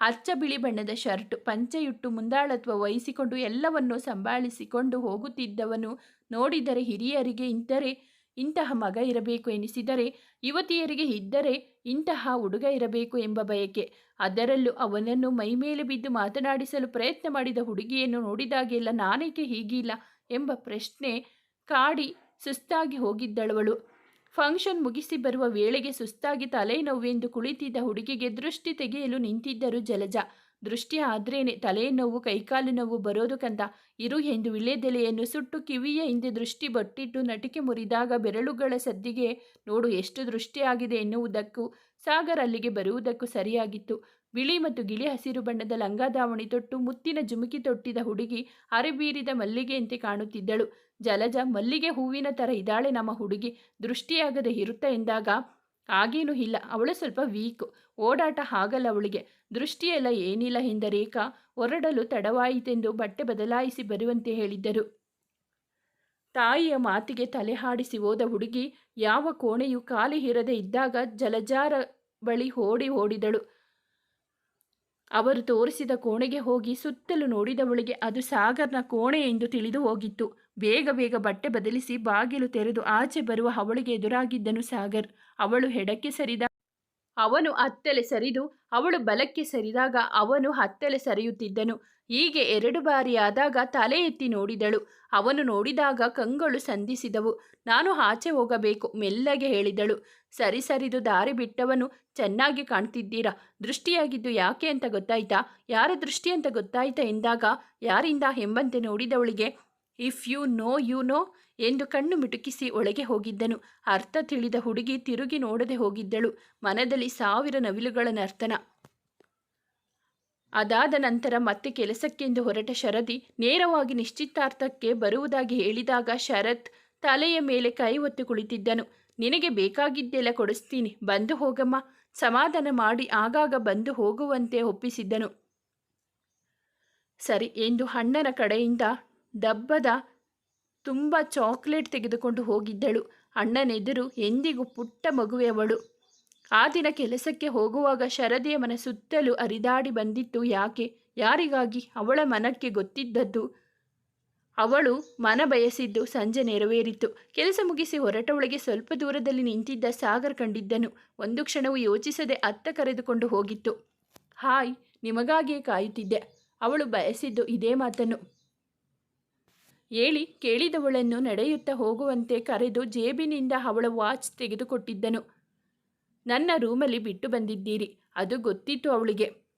ಅಚ್ಚ ಬಿಳಿ ಬಣ್ಣದ ಶರ್ಟ್, ಪಂಚೆಯುಟ್ಟು ಮುಂದಾಳತ್ವ ವಹಿಸಿಕೊಂಡು ಎಲ್ಲವನ್ನೂ ಸಂಭಾಳಿಸಿಕೊಂಡು ಹೋಗುತ್ತಿದ್ದವನು ನೋಡಿದರೆ ಹಿರಿಯರಿಗೆ ಇಂತರೆ, ಇಂತಹ ಮಗ ಇರಬೇಕು ಎನಿಸಿದರೆ, ಯುವತಿಯರಿಗೆ ಇದ್ದರೆ ಇಂತಹ ಹುಡುಗ ಇರಬೇಕು ಎಂಬ ಬಯಕೆ. ಅದರಲ್ಲೂ ಅವನನ್ನು ಮೈಮೇಲೆ ಬಿದ್ದು ಮಾತನಾಡಿಸಲು ಪ್ರಯತ್ನ ಮಾಡಿದ ಹುಡುಗಿಯನ್ನು ನೋಡಿದಾಗೆಲ್ಲ ನಾನೇಕೆ ಹೀಗಿಲ್ಲ ಎಂಬ ಪ್ರಶ್ನೆ ಕಾಡಿ ಸುಸ್ತಾಗಿ ಹೋಗಿದ್ದಳವಳು. ಫಂಕ್ಷನ್ ಮುಗಿಸಿ ಬರುವ ವೇಳೆಗೆ ಸುಸ್ತಾಗಿ ತಲೆನೋವೆಂದು ಕುಳಿತಿದ್ದ ಹುಡುಗಿಗೆ ದೃಷ್ಟಿ ತೆಗೆಯಲು ನಿಂತಿದ್ದರು ಜಲಜ. ದೃಷ್ಟಿ ಆದ್ರೇನೆ ತಲೆನೋವು, ಕೈಕಾಲು ನೋವು ಬರೋದು ಕಂದ. ಇರು ಎಂದು ವಿಳೆದೆಲೆಯನ್ನು ಸುಟ್ಟು ಕಿವಿಯ ಹಿಂದೆ ದೃಷ್ಟಿ ಬಟ್ಟಿಟ್ಟು ನಟಿಕೆ ಮುರಿದಾಗ ಬೆರಳುಗಳ ಸದ್ದಿಗೆ ನೋಡು ಎಷ್ಟು ದೃಷ್ಟಿಯಾಗಿದೆ ಎನ್ನುವುದಕ್ಕೂ ಸಾಗರ್ ಅಲ್ಲಿಗೆ ಬರುವುದಕ್ಕೂ ಸರಿಯಾಗಿತ್ತು. ಬಿಳಿ ಮತ್ತು ಗಿಳಿ ಹಸಿರು ಬಣ್ಣದ ಲಂಗಾದಾವಣಿ ತೊಟ್ಟು, ಮುತ್ತಿನ ಜುಮುಕಿ ತೊಟ್ಟಿದ ಹುಡುಗಿ ಅರೆಬೀರಿದ ಮಲ್ಲಿಗೆಯಂತೆ ಕಾಣುತ್ತಿದ್ದಳು. ಜಲಜ, ಮಲ್ಲಿಗೆ ಹೂವಿನ ಥರ ಇದ್ದಾಳೆ ನಮ್ಮ ಹುಡುಗಿ. ದೃಷ್ಟಿಯಾಗದೆ ಇರುತ್ತ ಎಂದಾಗ ಆಗೇನು ಇಲ್ಲ, ಅವಳು ಸ್ವಲ್ಪ ವೀಕ್, ಓಡಾಟ ಆಗಲ್ಲ ಅವಳಿಗೆ. ದೃಷ್ಟಿಯೆಲ್ಲ ಏನಿಲ್ಲ ಎಂದ ರೇಖಾ ಹೊರಡಲು ತಡವಾಯಿತೆಂದು ಬಟ್ಟೆ ಬದಲಾಯಿಸಿ ಬರುವಂತೆ ಹೇಳಿದ್ದರು. ತಾಯಿಯ ಮಾತಿಗೆ ತಲೆ ಹಾಡಿಸಿ ಹೋದ ಹುಡುಗಿ, ಯಾವ ಕೋಣೆಯೂ ಖಾಲಿ ಇರದೆ ಇದ್ದಾಗ ಜಲಜಾರ ಬಳಿ ಓಡಿ ಓಡಿದಳು. ಅವರು ತೋರಿಸಿದ ಕೋಣೆಗೆ ಹೋಗಿ ಸುತ್ತಲೂ ನೋಡಿದವಳಿಗೆ ಅದು ಸಾಗರ್ನ ಕೋಣೆ ಎಂದು ತಿಳಿದು ಹೋಗಿತ್ತು. ಬೇಗ ಬೇಗ ಬಟ್ಟೆ ಬದಲಿಸಿ ಬಾಗಿಲು ತೆರೆದು ಆಚೆ ಬರುವ ಅವಳಿಗೆ ಎದುರಾಗಿದ್ದನು ಸಾಗರ್. ಅವಳು ಹೆಡಕ್ಕೆ ಸರಿದ ಅವನು ಹತ್ತಲೆ ಸರಿದು ಅವಳು ಬಲಕ್ಕೆ ಸರಿದಾಗ ಅವನು ಹತ್ತಲೆ ಸರಿಯುತ್ತಿದ್ದನು. ಹೀಗೆ ಎರಡು ಬಾರಿ ಆದಾಗ ತಲೆ ಎತ್ತಿ ನೋಡಿದಳು. ಅವನು ನೋಡಿದಾಗ ಕಂಗಳು ಸಂಧಿಸಿದವು. ನಾನು ಆಚೆ ಹೋಗಬೇಕು ಮೆಲ್ಲಗೆ ಹೇಳಿದಳು. ಸರಿ ಸರಿದು ದಾರಿ ಬಿಟ್ಟವನು ಚೆನ್ನಾಗಿ ಕಾಣ್ತಿದ್ದೀರಾ? ದೃಷ್ಟಿಯಾಗಿದ್ದು ಯಾಕೆ ಅಂತ ಗೊತ್ತಾಯ್ತಾ? ಯಾರ ದೃಷ್ಟಿ ಅಂತ ಗೊತ್ತಾಯ್ತಾ ಎಂದಾಗ ಯಾರಿಂದ ಎಂಬಂತೆ ನೋಡಿದವಳಿಗೆ if you know you know ಎಂದು ಕಣ್ಣು ಮಿಟುಕಿಸಿ ಒಳಗೆ ಹೋಗಿದ್ದನು. ಅರ್ಥ ತಿಳಿದ ಹುಡುಗಿ ತಿರುಗಿ ನೋಡದೆ ಹೋಗಿದ್ದಳು. ಮನದಲ್ಲಿ ಸಾವಿರ ನವಿಲುಗಳ ನರ್ತನ. ಅದಾದ ನಂತರ ಮತ್ತೆ ಕೆಲಸಕ್ಕೆಂದು ಹೊರಟ ಶರದಿ ನೇರವಾಗಿ ನಿಶ್ಚಿತಾರ್ಥಕ್ಕೆ ಬರುವುದಾಗಿ ಹೇಳಿದಾಗ ಶರತ್ ತಲೆಯ ಮೇಲೆ ಕೈ ಒತ್ತು ಕುಳಿತಿದ್ದನು. ನಿನಗೆ ಬೇಕಾಗಿದ್ದೆಲ್ಲ ಕೊಡಿಸ್ತೀನಿ. ಬಂದು ಹೋಗಮ್ಮ. ಸಮಾಧಾನ ಮಾಡಿ ಆಗಾಗ ಬಂದು ಹೋಗುವಂತೆ ಒಪ್ಪಿಸಿದ್ದನು. ಸರಿ ಎಂದು ಅಣ್ಣನ ಕಡೆಯಿಂದ ಡಬ್ಬದ ತುಂಬ ಚಾಕ್ಲೇಟ್ ತೆಗೆದುಕೊಂಡು ಹೋಗಿದ್ದಳು. ಅಣ್ಣನೆದುರು ಎಂದಿಗೂ ಪುಟ್ಟ ಮಗುವೆಯವಳು ಆ ದಿನ ಕೆಲಸಕ್ಕೆ ಹೋಗುವಾಗ ಶರದಿಯ ಮನ ಸುತ್ತಲೂ ಅರಿದಾಡಿ ಬಂದಿತ್ತು. ಯಾಕೆ? ಯಾರಿಗಾಗಿ? ಅವಳ ಮನಕ್ಕೆ ಗೊತ್ತಿದ್ದದ್ದು. ಅವಳು ಮನ ಬಯಸಿದ್ದು ಸಂಜೆ ನೆರವೇರಿತು. ಕೆಲಸ ಮುಗಿಸಿ ಹೊರಟವಳಿಗೆ ಸ್ವಲ್ಪ ದೂರದಲ್ಲಿ ನಿಂತಿದ್ದ ಸಾಗರ್ ಕಂಡಿದ್ದನು. ಒಂದು ಕ್ಷಣವೂ ಯೋಚಿಸದೆ ಅತ್ತ ಕರೆದುಕೊಂಡು ಹೋಗಿತ್ತು. ಹಾಯ್, ನಿಮಗಾಗಿಯೇ ಕಾಯುತ್ತಿದ್ದೆ. ಅವಳು ಬಯಸಿದ್ದು ಇದೇ ಮಾತನ್ನು. ಹೇಳಿ ಕೇಳಿದವಳನ್ನು ನಡೆಯುತ್ತಾ ಹೋಗುವಂತೆ ಕರೆದು ಜೇಬಿನಿಂದ ಅವಳ ವಾಚ್ ತೆಗೆದುಕೊಟ್ಟಿದ್ದನು. ನನ್ನ ರೂಮಲ್ಲಿ ಬಿಟ್ಟು ಬಂದಿದ್ದೀರಿ, ಅದು ಗೊತ್ತಿತ್ತು ಅವಳಿಗೆ.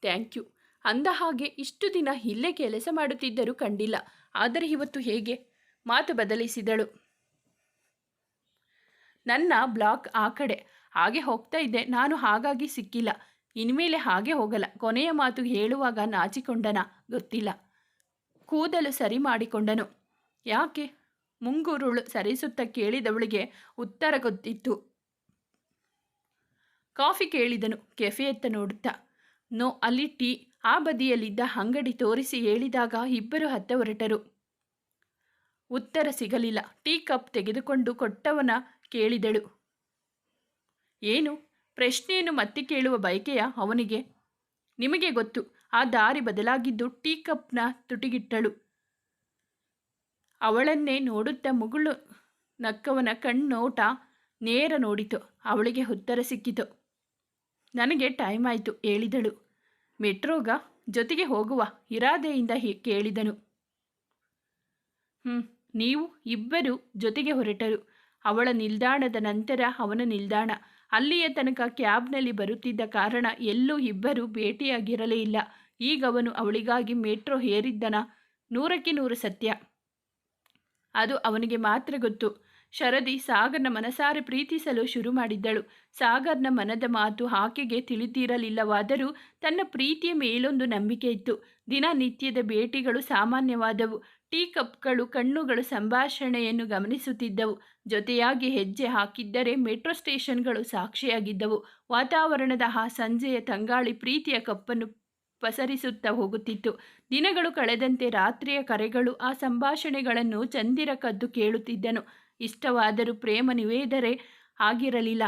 Thank you. ಅಂದ ಹಾಗೆ ಇಷ್ಟು ದಿನ ಇಲ್ಲೇ ಕೆಲಸ ಮಾಡುತ್ತಿದ್ದರೂ ಕಂಡಿಲ್ಲ. ಆದರೆ ಇವತ್ತು ಹೇಗೆ? ಮಾತು ಬದಲಿಸಿದಳು. ನನ್ನ ಬ್ಲಾಕ್ ಆ ಕಡೆ. ಹಾಗೆ ಹೋಗ್ತಾ ಇದ್ದೆ. ನಾನು ಹಾಗಾಗಿ ಸಿಕ್ಕಿಲ್ಲ. ಇನ್ಮೇಲೆ ಹಾಗೆ ಹೋಗಲ್ಲ. ಕೊನೆಯ ಮಾತು ಹೇಳುವಾಗ ನಾಚಿಕೊಂಡನ? ಗೊತ್ತಿಲ್ಲ. ಕೂದಲು ಸರಿ ಮಾಡಿಕೊಂಡನು. ಯಾಕೆ? ಮುಂಗುರುಳು ಸರಿಸುತ್ತ ಕೇಳಿದವಳಿಗೆ ಉತ್ತರ ಗೊತ್ತಿತ್ತು. ಕಾಫಿ ಕೇಳಿದನು, ಕೆಫೆಯತ್ತ ನೋಡುತ್ತಾ. ನೋ, ಅಲ್ಲಿ ಟೀ. ಆ ಬದಿಯಲ್ಲಿದ್ದ ಅಂಗಡಿ ತೋರಿಸಿ ಹೇಳಿದಾಗ ಇಬ್ಬರು ಹತ್ತ ಹೊರಟರು ಉತ್ತರ ಸಿಗಲಿಲ್ಲ. ಟೀ ಕಪ್ ತೆಗೆದುಕೊಂಡು ಕೊಟ್ಟವನ ಕೇಳಿದಳು. ಏನು? ಪ್ರಶ್ನೆಯನ್ನು ಮತ್ತೆ ಕೇಳುವ ಬಯಕೆಯ ಅವನಿಗೆ? ನಿಮಗೆ ಗೊತ್ತು. ಆ ದಾರಿ ಬದಲಾಗಿದ್ದು ಟೀ ಕಪ್ನ ತುಟಿಗಿಟ್ಟಳು. ಅವಳನ್ನೇ ನೋಡುತ್ತಾ ಮುಗುಳು ನಕ್ಕವನ ಕಣ್ಣೋಟ ನೇರ ನೋಡಿತು. ಅವಳಿಗೆ ಉತ್ತರ ಸಿಕ್ಕಿತು. ನನಗೆ ಟೈಮ್ ಆಯಿತು, ಹೇಳಿದಳು. ಮೆಟ್ರೋಗ ಜೊತೆಗೆ ಹೋಗುವ ಇರಾದೆಯಿಂದ ಕೇಳಿದನು. ಹ್ಞೂ ನೀವು ಇಬ್ಬರು ಜೊತೆಗೆ ಹೊರಟರು. ಅವಳ ನಿಲ್ದಾಣದ ನಂತರ ಅವನ ನಿಲ್ದಾಣ. ಅಲ್ಲಿಯ ತನಕ ಕ್ಯಾಬ್ನಲ್ಲಿ ಬರುತ್ತಿದ್ದ ಕಾರಣ ಎಲ್ಲೂ ಇಬ್ಬರು ಭೇಟಿಯಾಗಿರಲೇ ಇಲ್ಲ. ಈಗ ಅವನು ಅವಳಿಗಾಗಿ ಮೆಟ್ರೋ ಹೇರಿದ್ದನ ನೂರಕ್ಕೆ ನೂರು ಸತ್ಯ. ಅದು ಅವನಿಗೆ ಮಾತ್ರ ಗೊತ್ತು. ಶರದಿ ಸಾಗರ್ನ ಮನಸಾರೆ ಪ್ರೀತಿಸಲು ಶುರು ಮಾಡಿದ್ದಳು. ಸಾಗರ್ನ ಮನದ ಮಾತು ಆಕೆಗೆ ತಿಳಿದಿರಲಿಲ್ಲವಾದರೂ ತನ್ನ ಪ್ರೀತಿಯ ಮೇಲೊಂದು ನಂಬಿಕೆ ಇತ್ತು. ದಿನನಿತ್ಯದ ಭೇಟಿಗಳು ಸಾಮಾನ್ಯವಾದವು. ಟೀ ಕಪ್ಗಳು, ಕಣ್ಣುಗಳು, ಸಂಭಾಷಣೆಯನ್ನು ಗಮನಿಸುತ್ತಿದ್ದವು. ಜೊತೆಯಾಗಿ ಹೆಜ್ಜೆ ಹಾಕಿದ್ದರೆ ಮೆಟ್ರೋ ಸ್ಟೇಷನ್ಗಳು ಸಾಕ್ಷಿಯಾಗಿದ್ದವು. ವಾತಾವರಣದ ಆ ಸಂಜೆಯ ತಂಗಾಳಿ ಪ್ರೀತಿಯ ಕಪ್ಪನ್ನು ಪಸರಿಸುತ್ತಾ ಹೋಗುತ್ತಿತ್ತು. ದಿನಗಳು ಕಳೆದಂತೆ ರಾತ್ರಿಯ ಕರೆಗಳು ಆ ಸಂಭಾಷಣೆಗಳನ್ನು ಚಂದಿರ ಕದ್ದು ಕೇಳುತ್ತಿದ್ದನು. ಇಷ್ಟವಾದರೂ ಪ್ರೇಮ ನಿವೇದರೆ ಆಗಿರಲಿಲ್ಲ.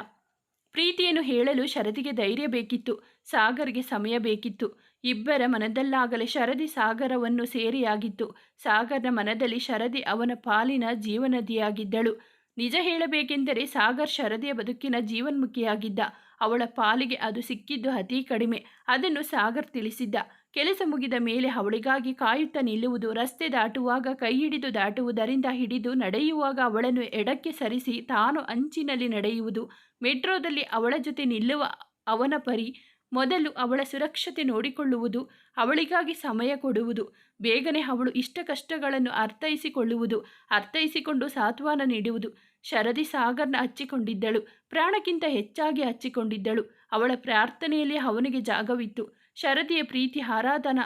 ಪ್ರೀತಿಯನ್ನು ಹೇಳಲು ಶರದಿಗೆ ಧೈರ್ಯ ಬೇಕಿತ್ತು, ಸಾಗರ್ಗೆ ಸಮಯ ಬೇಕಿತ್ತು. ಇಬ್ಬರ ಮನದಲ್ಲಾಗಲೇ ಶರದಿ ಸಾಗರವನ್ನು ಸೇರಿಯಾಗಿತ್ತು. ಸಾಗರ್ನ ಮನದಲ್ಲಿ ಶರದಿ ಅವನ ಪಾಲಿನ ಜೀವನದಿಯಾಗಿದ್ದಳು. ನಿಜ ಹೇಳಬೇಕೆಂದರೆ ಸಾಗರ್ ಶರದಿಯ ಬದುಕಿನ ಜೀವನ್ಮುಖಿಯಾಗಿದ್ದ. ಅವಳ ಪಾಲಿಗೆ ಅದು ಸಿಕ್ಕಿದ್ದು ಅತೀ ಕಡಿಮೆ. ಅದನ್ನು ಸಾಗರ್ ತಿಳಿಸಿದ್ದ. ಕೆಲಸ ಮುಗಿದ ಮೇಲೆ ಅವಳಿಗಾಗಿ ಕಾಯುತ್ತಾ ನಿಲ್ಲುವುದು ರಸ್ತೆ ದಾಟುವಾಗ ಕೈ ಹಿಡಿದು ದಾಟುವುದರಿಂದ ಹಿಡಿದು ನಡೆಯುವಾಗ ಅವಳನ್ನು ಎಡಕ್ಕೆ ಸರಿಸಿ ತಾನು ಅಂಚಿನಲ್ಲಿ ನಡೆಯುವುದು. ಮೆಟ್ರೋದಲ್ಲಿ ಅವಳ ಜೊತೆ ನಿಲ್ಲುವ ಅವನ ಪರಿ ಮೊದಲು ಅವಳ ಸುರಕ್ಷತೆ ನೋಡಿಕೊಳ್ಳುವುದು, ಅವಳಿಗಾಗಿ ಸಮಯ ಕೊಡುವುದು, ಬೇಗನೆ ಅವಳು ಇಷ್ಟ ಕಷ್ಟಗಳನ್ನು ಅರ್ಥೈಸಿಕೊಳ್ಳುವುದು, ಅರ್ಥೈಸಿಕೊಂಡು ಸಾತ್ವಾನ ನೀಡುವುದು. ಶರದಿ ಸಾಗರ್ನ ಹಚ್ಚಿಕೊಂಡಿದ್ದಳು, ಪ್ರಾಣಕ್ಕಿಂತ ಹೆಚ್ಚಾಗಿ ಹಚ್ಚಿಕೊಂಡಿದ್ದಳು. ಅವಳ ಪ್ರಾರ್ಥನೆಯಲ್ಲಿ ಅವನಿಗೆ ಜಾಗವಿತ್ತು. ಶರದಿಯ ಪ್ರೀತಿ ಆರಾಧನಾ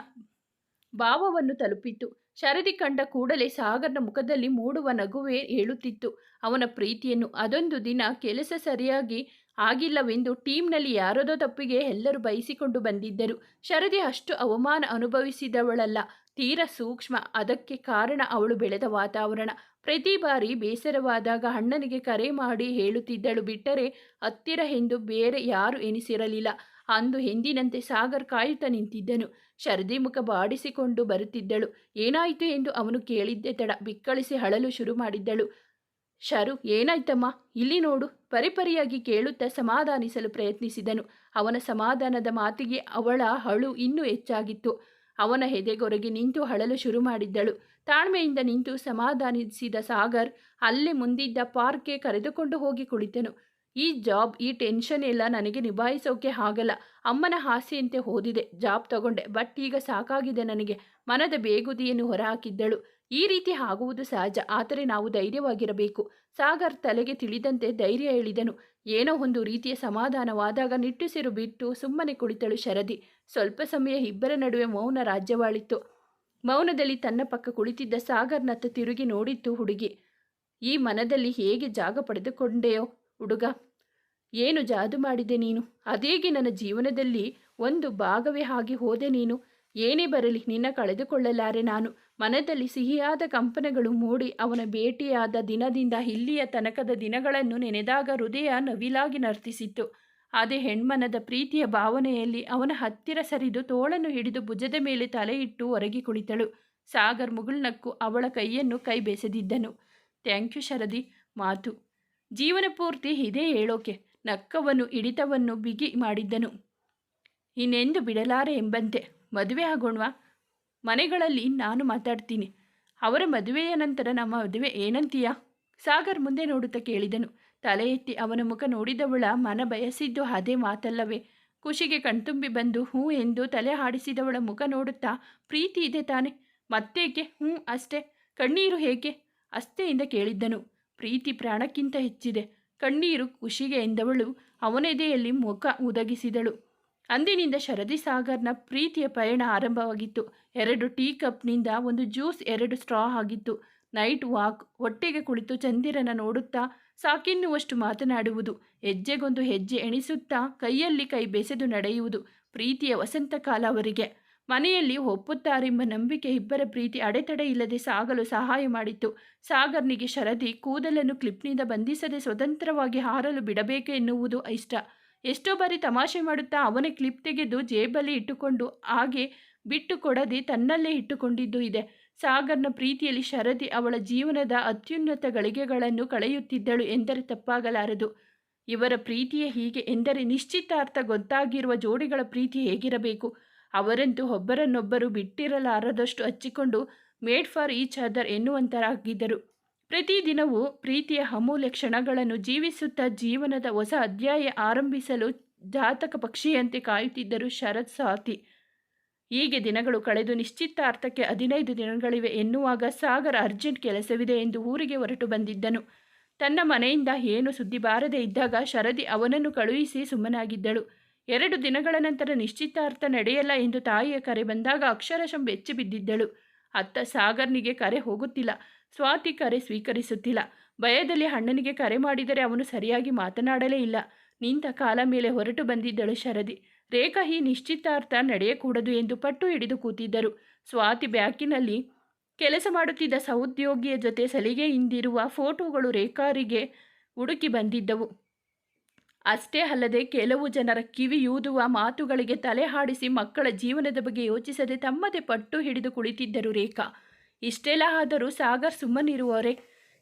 ಭಾವವನ್ನು ತಲುಪಿತು. ಶರದಿ ಕಂಡ ಕೂಡಲೇ ಸಾಗರನ ಮುಖದಲ್ಲಿ ಮೂಡುವ ನಗುವೇ ಹೇಳುತ್ತಿತ್ತು ಅವನ ಪ್ರೀತಿಯನ್ನು ಅದೊಂದು ದಿನ ಕೆಲಸ ಸರಿಯಾಗಿ ಆಗಿಲ್ಲವೆಂದು ಟೀಮ್ನಲ್ಲಿ ಯಾರದೋ ತಪ್ಪಿಗೆ ಎಲ್ಲರೂ ಬಯಸಿಕೊಂಡು ಬಂದಿದ್ದರು. ಶರದಿ ಅಷ್ಟು ಅವಮಾನ ಅನುಭವಿಸಿದವಳಲ್ಲ. ತೀರ ಸೂಕ್ಷ್ಮ. ಅದಕ್ಕೆ ಕಾರಣ ಅವಳು ಬೆಳೆದ ವಾತಾವರಣ. ಪ್ರತಿ ಬಾರಿ ಬೇಸರವಾದಾಗ ಅಣ್ಣನಿಗೆ ಕರೆ ಮಾಡಿ ಹೇಳುತ್ತಿದ್ದಳು ಬಿಟ್ಟರೆ ಹತ್ತಿರ ಎಂದು ಬೇರೆ ಯಾರು ಎನಿಸಿರಲಿಲ್ಲ. ಅಂದು ಎಂದಿನಂತೆ ಸಾಗರ್ ಕಾಯುತ್ತಾ ನಿಂತಿದ್ದನು. ಶರದಿ ಮುಖ ಬಾಡಿಸಿಕೊಂಡು ಬರುತ್ತಿದ್ದಳು. ಏನಾಯಿತು ಎಂದು ಅವನು ಕೇಳಿದ್ದೆ ತಡ. ಬಿಕ್ಕಳಿಸಿ ಹಳಲು ಶುರು ಮಾಡಿದ್ದಳು. ಶರು, ಏನಾಯ್ತಮ್ಮ? ಇಲ್ಲಿ ನೋಡು. ಪರಿಪರಿಯಾಗಿ ಕೇಳುತ್ತಾ ಸಮಾಧಾನಿಸಲು ಪ್ರಯತ್ನಿಸಿದನು. ಅವನ ಸಮಾಧಾನದ ಮಾತಿಗೆ ಅವಳ ಹಳು ಇನ್ನೂ ಹೆಚ್ಚಾಗಿತ್ತು. ಅವನ ಹೆದೆಗೊರಗೆ ನಿಂತು ಹಳಲು ಶುರು ಮಾಡಿದ್ದಳು. ತಾಳ್ಮೆಯಿಂದ ನಿಂತು ಸಮಾಧಾನಿಸಿದ ಸಾಗರ್, ಅಲ್ಲೇ ಮುಂದಿದ್ದ ಪಾರ್ಕ್ಗೆ ಕರೆದುಕೊಂಡು ಹೋಗಿ ಕುಳಿತನು. ಈ ಜಾಬ್, ಈ ಟೆನ್ಷನ್ ಎಲ್ಲ ನನಗೆ ನಿಭಾಯಿಸೋಕೆ ಆಗಲ್ಲ. ಅಮ್ಮನ ಆಸೆಯಂತೆ ಓದಿದೆ, ಜಾಬ್ ತಗೊಂಡೆ ಬಟ್ ಈಗ ಸಾಕಾಗಿದೆ ನನಗೆ. ಮನದ ಬೇಗುದಿಯನ್ನು ಹೊರಹಾಕಿದ್ದಳು. ಈ ರೀತಿ ಆಗುವುದು ಸಹಜ, ಆದರೆ ನಾವು ಧೈರ್ಯವಾಗಿರಬೇಕು. ಸಾಗರ್ ತಲೆಗೆ ತಿಳಿದಂತೆ ಧೈರ್ಯ ಹೇಳಿದನು ಏನೋ ಒಂದು ರೀತಿಯ ಸಮಾಧಾನವಾದಾಗ ನಿಟ್ಟುಸಿರು ಬಿಟ್ಟು ಸುಮ್ಮನೆ ಕುಳಿತಳು ಶರದಿ. ಸ್ವಲ್ಪ ಸಮಯ ಇಬ್ಬರ ನಡುವೆ ಮೌನ ರಾಜ್ಯವಾಳಿತ್ತು. ಮೌನದಲ್ಲಿ ತನ್ನ ಪಕ್ಕ ಕುಳಿತಿದ್ದ ಸಾಗರ್ನತ್ತ ತಿರುಗಿ ನೋಡಿತ್ತು ಹುಡುಗಿ. ಈ ಮನದಲ್ಲಿ ಹೇಗೆ ಜಾಗ ಪಡೆದುಕೊಂಡೆಯೋ? ಹುಡುಗ, ಏನು ಜಾದು ಮಾಡಿದೆ ನೀನು? ಅದೇಗೆ ನನ್ನ ಜೀವನದಲ್ಲಿ ಒಂದು ಭಾಗವೇ ಆಗಿ ಹೋದೆ ನೀನು. ಏನೇ ಬರಲಿ, ನಿನ್ನ ಕಳೆದುಕೊಳ್ಳಲಾರೆ ನಾನು. ಮನದಲ್ಲಿ ಸಿಹಿಯಾದ ಕಂಪನಗಳು ಮೂಡಿ ಅವನ ಭೇಟಿಯಾದ ದಿನದಿಂದ ಇಲ್ಲಿಯ ತನಕದ ದಿನಗಳನ್ನು ನೆನೆದಾಗ ಹೃದಯ ನವಿಲಾಗಿ ನರ್ತಿಸಿತ್ತು. ಅದೇ ಹೆಣ್ಮನದ ಪ್ರೀತಿಯ ಭಾವನೆಯಲ್ಲಿ ಅವನ ಹತ್ತಿರ ಸರಿದು ತೋಳನ್ನು ಹಿಡಿದು ಭುಜದ ಮೇಲೆ ತಲೆ ಇಟ್ಟು ಹೊರಗೆ ಕುಳಿತಳು. ಸಾಗರ್ ಮುಗುಳ್ನಕ್ಕು ಅವಳ ಕೈಯನ್ನು ಕೈ ಬೆಸೆದಿದ್ದನು ಥ್ಯಾಂಕ್ ಯು, ಶರದಿ. ಮಾತು. ಜೀವನ ಪೂರ್ತಿ ಇದೇ ಹೇಳೋಕೆ ನಕ್ಕವನ್ನು ಹಿಡಿತವನ್ನು ಬಿಗಿ ಮಾಡಿದ್ದನು. ಇನ್ನೆಂದು ಬಿಡಲಾರೆ ಎಂಬಂತೆ ಮದುವೆ ಆಗೋಣವಾ? ಮನೆಗಳಲ್ಲಿ ನಾನು ಮಾತಾಡ್ತೀನಿ. ಅವರ ಮದುವೆಯ ನಂತರ ನಮ್ಮ ಮದುವೆ ಏನಂತೀಯ? ಸಾಗರ್ ಮುಂದೆ ನೋಡುತ್ತಾ ಕೇಳಿದನು. ತಲೆ ಎತ್ತಿ ಅವನ ಮುಖ ನೋಡಿದವಳ ಮನ ಬಯಸಿದ್ದು ಅದೇ ಮಾತಲ್ಲವೇ? ಖುಷಿಗೆ ಕಣ್ತುಂಬಿ ಬಂದು ಹ್ಞೂ ಎಂದು ತಲೆ ಹಾಡಿಸಿದವಳ ಮುಖ ನೋಡುತ್ತಾ, ಪ್ರೀತಿ ಇದೆ ತಾನೆ. ಮತ್ತೇಕೆ? ಹ್ಞೂ ಅಷ್ಟೇ. ಕಣ್ಣೀರು ಹೇಗೆ? ಅಸ್ತೆಯಿಂದ ಕೇಳಿದ್ದನು. ಪ್ರೀತಿ ಪ್ರಾಣಕ್ಕಿಂತ ಹೆಚ್ಚಿದೆ. ಕಣ್ಣೀರು ಖುಷಿಗೆ ಎಂದವಳು ಅವನೆದೆಯಲ್ಲಿ ಮುಖ ಉದಗಿಸಿದಳು. ಅಂದಿನಿಂದ ಶರದಿ ಸಾಗರ್ನ ಪ್ರೀತಿಯ ಪಯಣ ಆರಂಭವಾಗಿತ್ತು. ಎರಡು ಟೀ ಕಪ್ನಿಂದ ಒಂದು ಜ್ಯೂಸ್, ಎರಡು ಸ್ಟ್ರಾ ಆಗಿತ್ತು. ನೈಟ್ ವಾಕ್ ಒಟ್ಟಿಗೆ ಕುಳಿತು ಚಂದಿರನ ನೋಡುತ್ತಾ ಸಾಕಿನ್ನುವಷ್ಟು ಮಾತನಾಡುವುದು, ಹೆಜ್ಜೆಗೊಂದು ಹೆಜ್ಜೆ ಎಣಿಸುತ್ತಾ ಕೈಯಲ್ಲಿ ಕೈ ಬೆಸೆದು ನಡೆಯುವುದು, ಪ್ರೀತಿಯ ವಸಂತ ಕಾಲ ಅವರಿಗೆ. ಮನೆಯಲ್ಲಿ ಒಪ್ಪುತ್ತಾರೆಂಬ ನಂಬಿಕೆ ಇಬ್ಬರ ಪ್ರೀತಿ ಅಡೆತಡೆ ಇಲ್ಲದೆ ಸಾಗಲು ಸಹಾಯ ಮಾಡಿತ್ತು. ಸಾಗರ್ನಿಗೆ ಶರದಿ ಕೂದಲನ್ನು ಕ್ಲಿಪ್ನಿಂದ ಬಂಧಿಸದೆ ಸ್ವತಂತ್ರವಾಗಿ ಹಾರಲು ಬಿಡಬೇಕು ಎನ್ನುವುದು ಇಷ್ಟ. ಎಷ್ಟೋ ಬಾರಿ ತಮಾಷೆ ಮಾಡುತ್ತಾ ಅವನೇ ಕ್ಲಿಪ್ ತೆಗೆದು ಜೇಬಲ್ಲಿ ಇಟ್ಟುಕೊಂಡು ಹಾಗೆ ಬಿಟ್ಟು ಕೊಡದೆ ತನ್ನಲ್ಲೇ ಇಟ್ಟುಕೊಂಡಿದ್ದು ಇದೆ. ಸಾಗರ್ನ ಪ್ರೀತಿಯಲ್ಲಿ ಶರದಿ ಅವಳ ಜೀವನದ ಅತ್ಯುನ್ನತ ಗಳಿಗೆಗಳನ್ನು ಕಳೆಯುತ್ತಿದ್ದಳು ಎಂದರೆ ತಪ್ಪಾಗಲಾರದು. ಇವರ ಪ್ರೀತಿಯೇ ಹೀಗೆ ಎಂದರೆ ನಿಶ್ಚಿತಾರ್ಥ ಗೊತ್ತಾಗಿರುವ ಜೋಡಿಗಳ ಪ್ರೀತಿ ಹೇಗಿರಬೇಕು? ಅವರಂತೂ ಒಬ್ಬರನ್ನೊಬ್ಬರು ಬಿಟ್ಟಿರಲಾರದಷ್ಟು ಹಚ್ಚಿಕೊಂಡು ಮೇಡ್ ಫಾರ್ ಈಚ್ ಅದರ್ ಎನ್ನುವಂತರಾಗಿದ್ದರು. ಪ್ರತಿದಿನವೂ ಪ್ರೀತಿಯ ಅಮೂಲ್ಯ ಕ್ಷಣಗಳನ್ನು ಜೀವಿಸುತ್ತಾ ಜೀವನದ ಹೊಸ ಅಧ್ಯಾಯ ಆರಂಭಿಸಲು ಜಾತಕ ಪಕ್ಷಿಯಂತೆ ಕಾಯುತ್ತಿದ್ದರು ಶರತ್ ಸಾತಿ ಹೀಗೆ ದಿನಗಳು ಕಳೆದು ನಿಶ್ಚಿತಾರ್ಥಕ್ಕೆ ಹದಿನೈದು ದಿನಗಳಿವೆ ಎನ್ನುವಾಗ ಸಾಗರ ಅರ್ಜೆಂಟ್ ಕೆಲಸವಿದೆ ಎಂದು ಊರಿಗೆ ಹೊರಟು ಬಂದಿದ್ದನು. ತನ್ನ ಮನೆಯಿಂದ ಏನು ಸುದ್ದಿ ಬಾರದೇ ಇದ್ದಾಗ ಶರದಿ ಅವನನ್ನು ಕಳುಹಿಸಿ ಸುಮ್ಮನಾಗಿದ್ದಳು. ಎರಡು ದಿನಗಳ ನಂತರ ನಿಶ್ಚಿತಾರ್ಥ ನಡೆಯಲ್ಲ ಎಂದು ತಾಯಿಯ ಕರೆ ಬಂದಾಗ ಅಕ್ಷರಶಃ ಬೆಚ್ಚಿ ಬಿದ್ದಿದ್ದಳು. ಅತ್ತ ಸಾಗರ್ನಿಗೆ ಕರೆ ಹೋಗುತ್ತಿಲ್ಲ. ಸ್ವಾತಿ ಕರೆ ಸ್ವೀಕರಿಸುತ್ತಿಲ್ಲ. ಭಯದಲ್ಲಿ ಅಣ್ಣನಿಗೆ ಕರೆ ಮಾಡಿದರೆ ಅವನು ಸರಿಯಾಗಿ ಮಾತನಾಡಲೇ ಇಲ್ಲ. ನಿಂತ ಕಾಲ ಮೇಲೆ ಹೊರಟು ಬಂದಿದ್ದಳು ಶರದಿ. ರೇಖಾ ಈ ನಿಶ್ಚಿತಾರ್ಥ ನಡೆಯಕೂಡದು ಎಂದು ಪಟ್ಟು ಹಿಡಿದು ಕೂತಿದ್ದರು. ಸ್ವಾತಿ ಬ್ಯಾಕಿನಲ್ಲಿ ಕೆಲಸ ಮಾಡುತ್ತಿದ್ದ ಸಹೋದ್ಯೋಗಿಯ ಜೊತೆ ಸಲಿಗೆಯಿಂದಿರುವ ಫೋಟೋಗಳು ರೇಖಾರಿಗೆ ಹುಡುಕಿ ಬಂದಿದ್ದವು. ಅಷ್ಟೇ ಅಲ್ಲದೆ ಕೆಲವು ಜನರ ಕಿವಿಯೂದುವ ಮಾತುಗಳಿಗೆ ತಲೆ ಹಾಡಿಸಿ ಮಕ್ಕಳ ಜೀವನದ ಬಗ್ಗೆ ಯೋಚಿಸದೆ ತಮ್ಮದೇ ಪಟ್ಟು ಹಿಡಿದು ಕುಳಿತಿದ್ದರು ರೇಖಾ. ಇಷ್ಟೆಲ್ಲ ಆದರೂ ಸಾಗರ್ ಸುಮ್ಮನಿರುವವರೇ?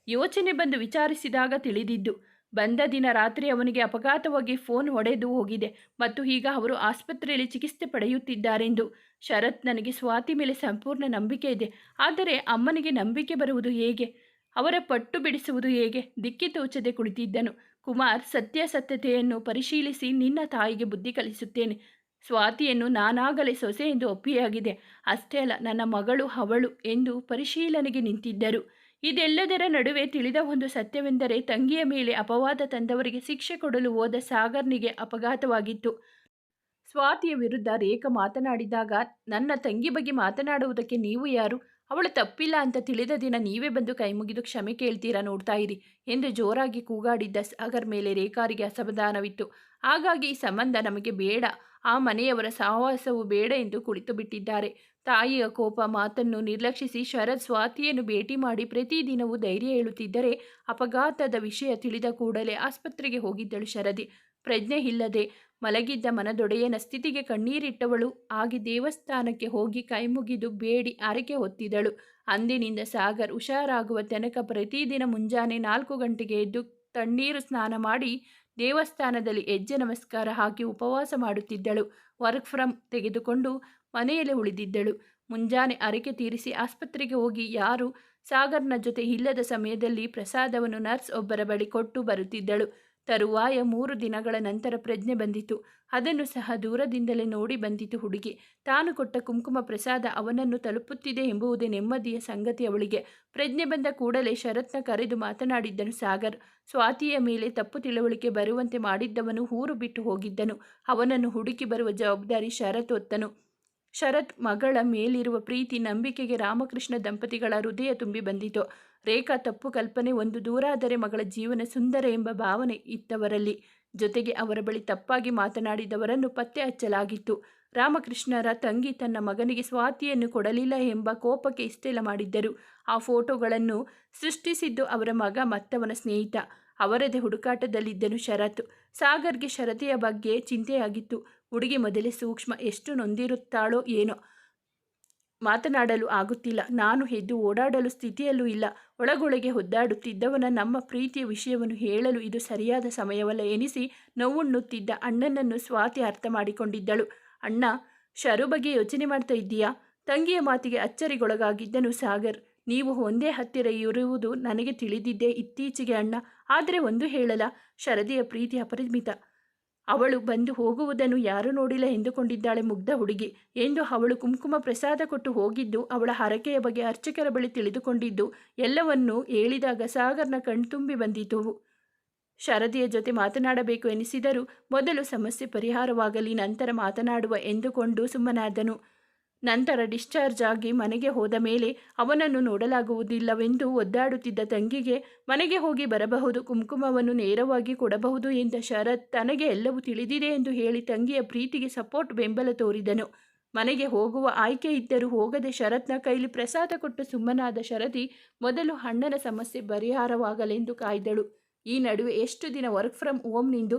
ಯೋಚನೆ ಬಂದು ವಿಚಾರಿಸಿದಾಗ ತಿಳಿದಿದ್ದು, ಬಂದ ದಿನ ರಾತ್ರಿ ಅವನಿಗೆ ಅಪಘಾತವಾಗಿ ಫೋನ್ ಹೊಡೆದು ಹೋಗಿದೆ ಮತ್ತು ಈಗ ಅವರು ಆಸ್ಪತ್ರೆಯಲ್ಲಿ ಚಿಕಿತ್ಸೆ ಪಡೆಯುತ್ತಿದ್ದಾರೆಂದು. ಶರತ್ ನನಗೆ ಸ್ವಾತಿ ಮೇಲೆ ಸಂಪೂರ್ಣ ನಂಬಿಕೆ ಇದೆ, ಆದರೆ ಅಮ್ಮನಿಗೆ ನಂಬಿಕೆ ಬರುವುದು ಹೇಗೆ? ಅವರ ಪಟ್ಟು ಬಿಡಿಸುವುದು ಹೇಗೆ? ದಿಕ್ಕಿ ತೋಚದೆ ಕುಳಿತಿದ್ದನು. ಕುಮಾರ್ ಸತ್ಯಾಸತ್ಯತೆಯನ್ನು ಪರಿಶೀಲಿಸಿ ನಿನ್ನ ತಾಯಿಗೆ ಬುದ್ಧಿ ಕಲಿಸುತ್ತೇನೆ. ಸ್ವಾತಿಯನ್ನು ನಾನಾಗಲೇ ಸೊಸೆ ಎಂದು ಒಪ್ಪಿಯಾಗಿದೆ. ಅಷ್ಟೇ ಅಲ್ಲ, ನನ್ನ ಮಗಳು ಅವಳು ಎಂದು ಪರಿಶೀಲನೆಗೆ ನಿಂತಿದ್ದರು. ಇದೆಲ್ಲದರ ನಡುವೆ ತಿಳಿದ ಒಂದು ಸತ್ಯವೆಂದರೆ ತಂಗಿಯ ಮೇಲೆ ಅಪವಾದ ತಂದವರಿಗೆ ಶಿಕ್ಷೆ ಕೊಡಲು ಹೋದ ಸಾಗರ್ನಿಗೆ ಅಪಘಾತವಾಗಿತ್ತು. ಸ್ವಾತಿಯ ವಿರುದ್ಧ ರೇಖಾ ಮಾತನಾಡಿದಾಗ, ನನ್ನ ತಂಗಿ ಬಗ್ಗೆ ಮಾತನಾಡುವುದಕ್ಕೆ ನೀವು ಯಾರು? ಅವಳು ತಪ್ಪಿಲ್ಲ ಅಂತ ತಿಳಿದ ದಿನ ನೀವೇ ಬಂದು ಕೈಮುಗಿದು ಕ್ಷಮೆ ಕೇಳ್ತೀರಾ ನೋಡ್ತಾ ಇರಿ ಎಂದು ಜೋರಾಗಿ ಕೂಗಾಡಿದ್ದ ಸಾಗರ್ ಮೇಲೆ ರೇಖಾರಿಗೆ ಅಸಮಾಧಾನವಿತ್ತು. ಹಾಗಾಗಿ ಈ ಸಂಬಂಧ ನಮಗೆ ಬೇಡ. ಆ ಮನೆಯವರ ಸಹವಾಸವು ಬೇಡ ಎಂದು ಕುಳಿತು ಬಿಟ್ಟಿದ್ದಾರೆ. ತಾಯಿಯ ಕೋಪ, ಮಾತನ್ನು ನಿರ್ಲಕ್ಷಿಸಿ ಶರತ್ ಸ್ವಾತಿಯನ್ನು ಭೇಟಿ ಮಾಡಿ ಪ್ರತಿದಿನವೂ ಧೈರ್ಯ ಹೇಳುತ್ತಿದ್ದರೆ ಅಪಘಾತದ ವಿಷಯ ತಿಳಿದ ಕೂಡಲೇ ಆಸ್ಪತ್ರೆಗೆ ಹೋಗಿದ್ದಳು ಶರದಿ. ಪ್ರಜ್ಞೆ ಇಲ್ಲದೆ ಮಲಗಿದ್ದ ಮನದೊಡೆಯನ ಸ್ಥಿತಿಗೆ ಕಣ್ಣೀರಿಟ್ಟವಳು. ಆಗಿ ದೇವಸ್ಥಾನಕ್ಕೆ ಹೋಗಿ ಕೈಮುಗಿದು ಬೇಡಿ ಆರಕೆ ಹೊತ್ತಿದಳು. ಅಂದಿನಿಂದ ಸಾಗರ್ ಹುಷಾರಾಗುವ ತನಕ ಪ್ರತಿದಿನ ಮುಂಜಾನೆ ನಾಲ್ಕು ಗಂಟೆಗೆ ಎದ್ದು ತಣ್ಣೀರು ಸ್ನಾನ ಮಾಡಿ ದೇವಸ್ಥಾನದಲ್ಲಿ ಹೆಜ್ಜೆ ನಮಸ್ಕಾರ ಹಾಕಿ ಉಪವಾಸ ಮಾಡುತ್ತಿದ್ದಳು. ವರ್ಕ್ ಫ್ರಮ್ ತೆಗೆದುಕೊಂಡು ಮನೆಯಲ್ಲೇ ಉಳಿದಿದ್ದಳು. ಮುಂಜಾನೆ ಅರಕೆ ತೀರಿಸಿ ಆಸ್ಪತ್ರೆಗೆ ಹೋಗಿ ಯಾರು ಸಾಗರ್ನ ಜೊತೆ ಇಲ್ಲದ ಸಮಯದಲ್ಲಿ ಪ್ರಸಾದವನ್ನು ನರ್ಸ್ ಒಬ್ಬರ ಬಳಿ ಕೊಟ್ಟು ಬರುತ್ತಿದ್ದಳು. ತರುವಾಯ ಮೂರು ದಿನಗಳ ನಂತರ ಪ್ರಜ್ಞೆ ಬಂದಿತು. ಅದನ್ನು ಸಹ ದೂರದಿಂದಲೇ ನೋಡಿ ಬಂದಿತು ಹುಡುಗಿ. ತಾನು ಕೊಟ್ಟ ಕುಂಕುಮ ಪ್ರಸಾದ ಅವನನ್ನು ತಲುಪುತ್ತಿದೆ ಎಂಬುದೇ ನೆಮ್ಮದಿಯ ಸಂಗತಿ ಅವಳಿಗೆ. ಪ್ರಜ್ಞೆ ಬಂದ ಕೂಡಲೇ ಶರತ್ನ ಕರೆದು ಮಾತನಾಡಿದ್ದನು ಸಾಗರ್. ಸ್ವಾತಿಯ ಮೇಲೆ ತಪ್ಪು ತಿಳುವಳಿಕೆ ಬರುವಂತೆ ಮಾಡಿದ್ದವನು ಊರು ಬಿಟ್ಟು ಹೋಗಿದ್ದನು. ಅವನನ್ನು ಹುಡುಕಿ ಬರುವ ಜವಾಬ್ದಾರಿ ಶರತ್ ಒತ್ತನು ಶರತ್ ಮಗಳ ಮೇಲಿರುವ ಪ್ರೀತಿ ನಂಬಿಕೆಗೆ ರಾಮಕೃಷ್ಣ ದಂಪತಿಗಳ ಹೃದಯ ತುಂಬಿ ಬಂದಿತು. ರೇಖಾ ತಪ್ಪು ಕಲ್ಪನೆ ಒಂದು ದೂರಾದರೆ ಮಗಳ ಜೀವನ ಸುಂದರ ಎಂಬ ಭಾವನೆ ಇತ್ತವರಲ್ಲಿ. ಜೊತೆಗೆ ಅವರ ಬಳಿ ತಪ್ಪಾಗಿ ಮಾತನಾಡಿದವರನ್ನು ಪತ್ತೆ ಹಚ್ಚಲಾಗಿತ್ತು. ರಾಮಕೃಷ್ಣರ ತಂಗಿ ತನ್ನ ಮಗನಿಗೆ ಸ್ವಾತಿಯನ್ನು ಕೊಡಲಿಲ್ಲ ಎಂಬ ಕೋಪಕ್ಕೆ ಇಷ್ಟೆಲ್ಲ ಮಾಡಿದ್ದರು. ಆ ಫೋಟೋಗಳನ್ನು ಸೃಷ್ಟಿಸಿದ್ದು ಅವರ ಮಗ ಮತ್ತವನ ಸ್ನೇಹಿತ. ಅವರದೇ ಹುಡುಕಾಟದಲ್ಲಿದ್ದನು ಶರತ್. ಸಾಗರ್ಗೆ ಶರತೆಯ ಬಗ್ಗೆ ಚಿಂತೆಯಾಗಿತ್ತು. ಹುಡುಗಿ ಮೊದಲೇ ಸೂಕ್ಷ್ಮ, ಎಷ್ಟು ನೊಂದಿರುತ್ತಾಳೋ ಏನೋ. ಮಾತನಾಡಲು ಆಗುತ್ತಿಲ್ಲ. ನಾನು ಎದ್ದು ಓಡಾಡಲು ಸ್ಥಿತಿಯಲ್ಲೂ ಇಲ್ಲ. ಒಳಗೊಳಗೆ ಒದ್ದಾಡುತ್ತಿದ್ದವನ ನಮ್ಮ ಪ್ರೀತಿಯ ವಿಷಯವನ್ನು ಹೇಳಲು ಇದು ಸರಿಯಾದ ಸಮಯವಲ್ಲ ಎನಿಸಿ ನೋವುಣ್ಣುತ್ತಿದ್ದ ಅಣ್ಣನನ್ನು ಸ್ವಾತಿ ಅರ್ಥ ಮಾಡಿಕೊಂಡಿದ್ದಳು ಅಣ್ಣ ಶರು ಬಗ್ಗೆ ಯೋಚನೆ ಮಾಡ್ತಾ ಇದ್ದೀಯಾ? ತಂಗಿಯ ಮಾತಿಗೆ ಅಚ್ಚರಿಗೊಳಗಾಗಿದ್ದನು ಸಾಗರ್. ನೀವು ಒಂದೇ ಹತ್ತಿರ ಇರುವುದು ನನಗೆ ತಿಳಿದಿದ್ದೆ ಇತ್ತೀಚೆಗೆ ಅಣ್ಣ. ಆದರೆ ಒಂದು ಹೇಳಲ ಶರದಿಯ ಪ್ರೀತಿ ಅಪರಿಮಿತ. ಅವಳು ಬಂದು ಹೋಗುವುದನ್ನು ಯಾರೂ ನೋಡಿಲ್ಲ ಎಂದುಕೊಂಡಿದ್ದಾಳೆ ಮುಗ್ಧ ಹುಡುಗಿ. ಎಂದು ಅವಳು ಕುಂಕುಮ ಪ್ರಸಾದ ಕೊಟ್ಟು ಹೋಗಿದ್ದು, ಅವಳ ಹರಕೆಯ ಬಗ್ಗೆ ಅರ್ಚಕರ ಬಳಿ ತಿಳಿದುಕೊಂಡಿದ್ದು, ಎಲ್ಲವನ್ನೂ ಹೇಳಿದಾಗ ಸಾಗರ್ನ ಕಣ್ತುಂಬಿ ಬಂದಿತು. ಶರದಿಯ ಜೊತೆ ಮಾತನಾಡಬೇಕು ಎನಿಸಿದರೂ ಮೊದಲು ಸಮಸ್ಯೆ ಪರಿಹಾರವಾಗಲಿ, ನಂತರ ಮಾತನಾಡುವ ಎಂದುಕೊಂಡು ಸುಮ್ಮನಾದನು. ನಂತರ ಡಿಸ್ಚಾರ್ಜ್ ಆಗಿ ಮನೆಗೆ ಹೋದ ಮೇಲೆ ಅವನನ್ನು ನೋಡಲಾಗುವುದಿಲ್ಲವೆಂದು ಒದ್ದಾಡುತ್ತಿದ್ದ ತಂಗಿಗೆ ಮನೆಗೆ ಹೋಗಿ ಬರಬಹುದು, ಕುಂಕುಮವನ್ನು ನೇರವಾಗಿ ಕೊಡಬಹುದು ಎಂದ ಶರತ್ ತನಗೆ ಎಲ್ಲವೂ ತಿಳಿದಿದೆ ಎಂದು ಹೇಳಿ ತಂಗಿಯ ಪ್ರೀತಿಗೆ ಸಪೋರ್ಟ್ ಬೆಂಬಲ ತೋರಿದನು. ಮನೆಗೆ ಹೋಗುವ ಆಯ್ಕೆ ಇದ್ದರೂ ಹೋಗದೆ ಶರತ್ನ ಕೈಲಿ ಪ್ರಸಾದ ಕೊಟ್ಟು ಸುಮ್ಮನಾದ ಶರದಿ ಮೊದಲು ಅಣ್ಣನ ಸಮಸ್ಯೆ ಪರಿಹಾರವಾಗಲೆಂದು ಕಾಯ್ದಳು. ಈ ನಡುವೆ ಎಷ್ಟು ದಿನ ವರ್ಕ್ ಫ್ರಮ್ ಹೋಮ್ನಿಂದು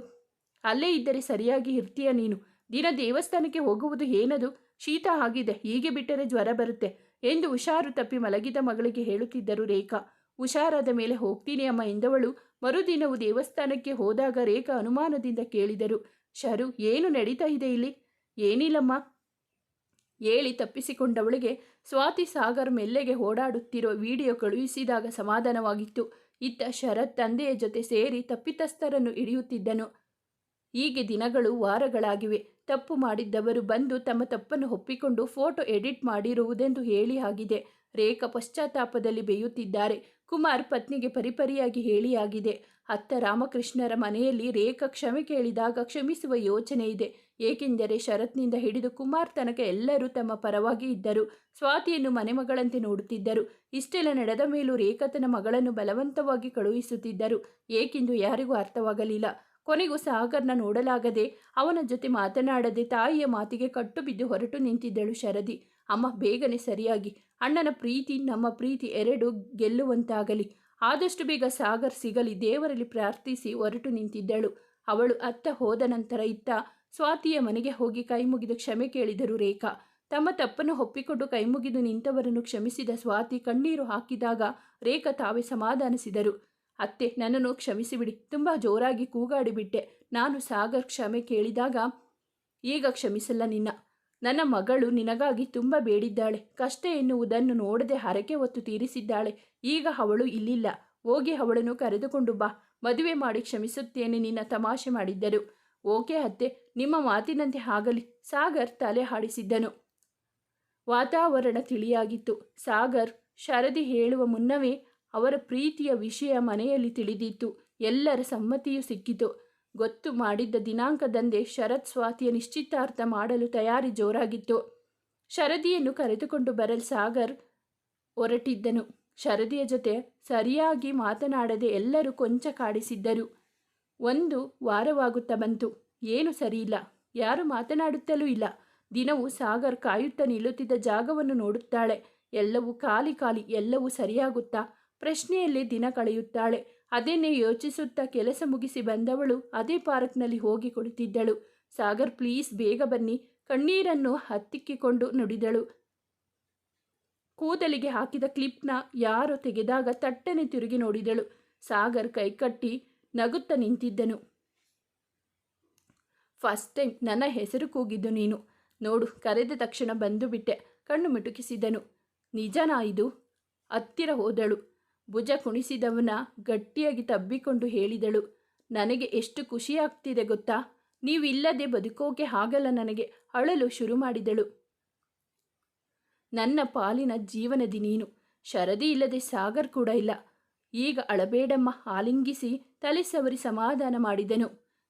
ಅಲ್ಲೇ ಇದ್ದರೆ ಸರಿಯಾಗಿ ಇರ್ತೀಯ ನೀನು? ದಿನ ದೇವಸ್ಥಾನಕ್ಕೆ ಹೋಗುವುದು ಏನದು? ಶೀತ ಆಗಿದೆ, ಹೀಗೆ ಬಿಟ್ಟರೆ ಜ್ವರ ಬರುತ್ತೆ ಎಂದು ಹುಷಾರು ತಪ್ಪಿ ಮಲಗಿದ ಮಗಳಿಗೆ ಹೇಳುತ್ತಿದ್ದರು ರೇಖಾ. ಹುಷಾರಾದ ಮೇಲೆ ಹೋಗ್ತೀನಿ ಅಮ್ಮ ಎಂದವಳು ಮರುದಿನವು ದೇವಸ್ಥಾನಕ್ಕೆ ಹೋದಾಗ ರೇಖಾ ಅನುಮಾನದಿಂದ ಕೇಳಿದರು, ಶರು, ಏನು ನಡೀತಾ ಇದೆ ಇಲ್ಲಿ? ಏನಿಲ್ಲಮ್ಮ. ಹೇಳಿ ತಪ್ಪಿಸಿಕೊಂಡವಳಿಗೆ, ಸ್ವಾತಿ ಸಾಗರ್ ಮೆಲ್ಲೆಗೆ ಓಡಾಡುತ್ತಿರೋ ವಿಡಿಯೋ ಕಳುಹಿಸಿದಾಗ ಸಮಾಧಾನವಾಗಿತ್ತು. ಇತ್ತ ಶರತ್ ತಂದೆಯ ಜೊತೆ ಸೇರಿ ತಪ್ಪಿತಸ್ಥರನ್ನು ಹಿಡಿಯುತ್ತಿದ್ದನು. ಹೀಗೆ ದಿನಗಳು, ವಾರಗಳಾಗಿವೆ. ತಪ್ಪು ಮಾಡಿದ್ದವರು ಬಂದು ತಮ್ಮ ತಪ್ಪನ್ನು ಒಪ್ಪಿಕೊಂಡು ಫೋಟೋ ಎಡಿಟ್ ಮಾಡಿರುವುದೆಂದು ಹೇಳಿ ಆಗಿದೆ. ರೇಖಾ ಪಶ್ಚಾತ್ತಾಪದಲ್ಲಿ ಬೇಯುತ್ತಿದ್ದಾರೆ. ಕುಮಾರ್ ಪತ್ನಿಗೆ ಪರಿಪರಿಯಾಗಿ ಹೇಳಿಯಾಗಿದೆ ಅತ್ತ ರಾಮಕೃಷ್ಣರ ಮನೆಯಲ್ಲಿ ರೇಖಾ ಕ್ಷಮೆ ಕೇಳಿದಾಗ ಕ್ಷಮಿಸುವ ಯೋಚನೆ ಇದೆ. ಏಕೆಂದರೆ ಶರತ್ನಿಂದ ಹಿಡಿದು ಕುಮಾರ್ ತನಕ ಎಲ್ಲರೂ ತಮ್ಮ ಪರವಾಗಿ ಇದ್ದರು. ಸ್ವಾತಿಯನ್ನು ಮನೆಮಗಳಂತೆ ನೋಡುತ್ತಿದ್ದರು. ಇಷ್ಟೆಲ್ಲ ನಡೆದ ಮೇಲೂ ರೇಖಾ ತನ್ನ ಮಗಳನ್ನು ಬಲವಂತವಾಗಿ ಕಳುಹಿಸುತ್ತಿದ್ದರು. ಏಕೆಂದು ಯಾರಿಗೂ ಅರ್ಥವಾಗಲಿಲ್ಲ. ಕೊನೆಗೂ ಸಾಗರ್ನ ನೋಡಲಾಗದೆ ಅವನ ಜೊತೆ ಮಾತನಾಡದೆ ತಾಯಿಯ ಮಾತಿಗೆ ಕಟ್ಟು ಬಿದ್ದು ಹೊರಟು ನಿಂತಿದ್ದಳು ಶರದಿ. ಅಮ್ಮ, ಬೇಗನೆ ಸರಿಯಾಗಿ. ಅಣ್ಣನ ಪ್ರೀತಿ, ನಮ್ಮ ಪ್ರೀತಿ ಎರಡು ಗೆಲ್ಲುವಂತಾಗಲಿ. ಆದಷ್ಟು ಬೇಗ ಸಾಗರ್ ಸಿಗಲಿ, ದೇವರಲ್ಲಿ ಪ್ರಾರ್ಥಿಸಿ ಹೊರಟು ನಿಂತಿದ್ದಳು. ಅವಳು ಅತ್ತ ಹೋದ ನಂತರ ಇತ್ತ ಸ್ವಾತಿಯ ಮನೆಗೆ ಹೋಗಿ ಕೈಮುಗಿದು ಕ್ಷಮೆ ಕೇಳಿದರು ರೇಖಾ. ತಮ್ಮ ತಪ್ಪನ್ನು ಒಪ್ಪಿಕೊಂಡು ಕೈಮುಗಿದು ನಿಂತವರನ್ನು ಕ್ಷಮಿಸಿದ ಸ್ವಾತಿ ಕಣ್ಣೀರು ಹಾಕಿದಾಗ ರೇಖಾ ತಾವೇ ಸಮಾಧಾನಿಸಿದರು. ಅತ್ತೆ, ನನ್ನನ್ನು ಕ್ಷಮಿಸಿಬಿಡಿ. ತುಂಬ ಜೋರಾಗಿ ಕೂಗಾಡಿಬಿಟ್ಟೆ. ನಾನು ಸಾಗರ್ ಕ್ಷಮೆ ಕೇಳಿದಾಗ, ಈಗ ಕ್ಷಮಿಸಲ್ಲ ನಿನ್ನ. ನನ್ನ ಮಗಳು ನಿನಗಾಗಿ ತುಂಬ ಬೇಡಿದ್ದಾಳೆ. ಕಷ್ಟ ಎನ್ನುವುದನ್ನು ನೋಡದೆ ಹರಕೆ ಹೊತ್ತು ತೀರಿಸಿದ್ದಾಳೆ. ಈಗ ಅವಳು ಇಲ್ಲಿಲ್ಲ. ಹೋಗಿ ಅವಳನ್ನು ಕರೆದುಕೊಂಡು ಬಾ. ಮದುವೆ ಮಾಡಿ ಕ್ಷಮಿಸುತ್ತೇನೆ ನಿನ್ನ ತಮಾಷೆ ಮಾಡಿದ್ದರು. ಓಕೆ ಅತ್ತೆ, ನಿಮ್ಮ ಮಾತಿನಂತೆ ಆಗಲಿ ಸಾಗರ್ ತಲೆ ಹಾಡಿಸಿದ್ದನು. ವಾತಾವರಣ ತಿಳಿಯಾಗಿತ್ತು. ಸಾಗರ್, ಶರದಿ ಹೇಳುವ ಮುನ್ನವೇ ಅವರ ಪ್ರೀತಿಯ ವಿಷಯ ಮನೆಯಲ್ಲಿ ತಿಳಿದಿತ್ತು. ಎಲ್ಲರ ಸಮ್ಮತಿಯೂ ಸಿಕ್ಕಿತು. ಗೊತ್ತು ಮಾಡಿದ್ದ ದಿನಾಂಕದಂದೇ ಶರತ್ ಸ್ವಾತಿಯ ನಿಶ್ಚಿತಾರ್ಥ ಮಾಡಲು ತಯಾರಿ ಜೋರಾಗಿತ್ತು. ಶರದಿಯನ್ನು ಕರೆದುಕೊಂಡು ಬರಲು ಸಾಗರ್ ಹೊರಟಿದ್ದನು. ಶರದಿಯ ಜೊತೆ ಸರಿಯಾಗಿ ಮಾತನಾಡದೆ ಎಲ್ಲರೂ ಕೊಂಚ ಕಾಡಿಸಿದ್ದರು. ಒಂದು ವಾರವಾಗುತ್ತಾ ಬಂತು. ಏನು ಸರಿಯಿಲ್ಲ. ಯಾರು ಮಾತನಾಡುತ್ತಲೂ ಇಲ್ಲ. ದಿನವೂ ಸಾಗರ್ ಕಾಯುತ್ತಾ ನಿಲ್ಲುತ್ತಿದ್ದ ಜಾಗವನ್ನು ನೋಡುತ್ತಾಳೆ. ಎಲ್ಲವೂ ಖಾಲಿ ಖಾಲಿ, ಎಲ್ಲವೂ ಸರಿಯಾಗುತ್ತಾ ಪ್ರಶ್ನೆಯಲ್ಲಿ ದಿನ ಕಳೆಯುತ್ತಾಳೆ. ಅದನ್ನೇ ಯೋಚಿಸುತ್ತಾ ಕೆಲಸ ಮುಗಿಸಿ ಬಂದವಳು ಅದೇ ಪಾರ್ಕ್ನಲ್ಲಿ ಹೋಗಿ ಕುಳಿತಿದ್ದಳು. ಸಾಗರ್, ಪ್ಲೀಸ್ ಬೇಗ ಬನ್ನಿ. ಕಣ್ಣೀರನ್ನು ಹತ್ತಿಕ್ಕಿಕೊಂಡು ನುಡಿದಳು. ಕೂದಲಿಗೆ ಹಾಕಿದ ಕ್ಲಿಪ್ನ ಯಾರೋ ತೆಗೆದಾಗ ತಟ್ಟನೆ ತಿರುಗಿ ನೋಡಿದಳು. ಸಾಗರ್ ಕೈಕಟ್ಟಿ ನಗುತ್ತ ನಿಂತಿದ್ದನು. ಫಸ್ಟ್ ಟೈಮ್ ನನ್ನ ಹೆಸರು ಕೂಗಿದ್ದು ನೀನು. ನೋಡು, ಕರೆದ ತಕ್ಷಣ ಬಂದು ಬಿಟ್ಟೆ. ಕಣ್ಣು ಮಿಟುಕಿಸಿದನು. ನಿಜನಾ ಇದು? ಹತ್ತಿರ ಹೋದಳು. ಭುಜ ಕುಣಿಸಿದವನ ಗಟ್ಟಿಯಾಗಿ ತಬ್ಬಿಕೊಂಡು ಹೇಳಿದಳು, ನನಗೆ ಎಷ್ಟು ಖುಷಿಯಾಗ್ತಿದೆ ಗೊತ್ತಾ? ನೀವಿಲ್ಲದೆ ಬದುಕೋಕೆ ಆಗಲ್ಲ ನನಗೆ, ಅಳಲು ಶುರು ಮಾಡಿದಳು. ನನ್ನ ಪಾಲಿನ ಜೀವನದಿ ನೀನು, ಶರದಿ ಇಲ್ಲದೆ ಸಾಗರ್ ಕೂಡ ಇಲ್ಲ. ಈಗ ಅಳಬೇಡಮ್ಮ, ಆಲಿಂಗಿಸಿ ತಲೆ ಸವರಿ ಸಮಾಧಾನ ಮಾಡಿದನು.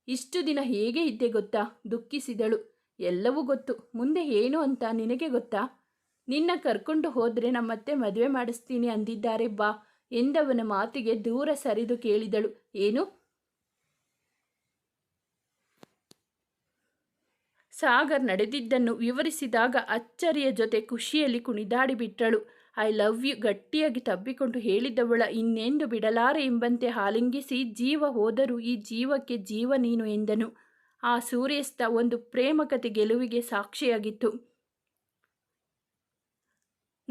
ಇಷ್ಟು ದಿನ ಹೇಗೆ ಇದ್ದೆ ಗೊತ್ತಾ? ದುಃಖಿಸಿದಳು. ಎಲ್ಲವೂ ಗೊತ್ತು, ಮುಂದೆ ಏನು ಅಂತ ನಿನಗೆ ಗೊತ್ತಾ? ನಿನ್ನ ಕರ್ಕೊಂಡು ಹೋದ್ರೆ ನಮ್ಮತ್ತೆ ಮದುವೆ ಮಾಡಿಸ್ತೀನಿ ಅಂದಿದ್ದಾರೆ ಬಾ ಎಂದವನ ಮಾತಿಗೆ ದೂರ ಸರಿದು ಕೇಳಿದಳು. ಏನು? ಸಾಗರ್ ನಡೆದಿದ್ದನ್ನು ವಿವರಿಸಿದಾಗ ಅಚ್ಚರಿಯ ಜೊತೆ ಖುಷಿಯಲ್ಲಿ ಕುಣಿದಾಡಿಬಿಟ್ಟಳು ಐ ಲವ್ ಯು ಗಟ್ಟಿಯಾಗಿ ತಬ್ಬಿಕೊಂಡು ಹೇಳಿದವಳ ಇನ್ನೆಂದು ಬಿಡಲಾರೆ ಎಂಬಂತೆ ಹಾಲಿಂಗಿಸಿ ಜೀವ ಹೋದರೂ ಈ ಜೀವಕ್ಕೆ ಜೀವ ನೀನು ಎಂದನು. ಆ ಸೂರ್ಯಾಸ್ತ ಒಂದು ಪ್ರೇಮಕತೆ ಗೆಲುವಿಗೆ ಸಾಕ್ಷಿಯಾಗಿತ್ತು.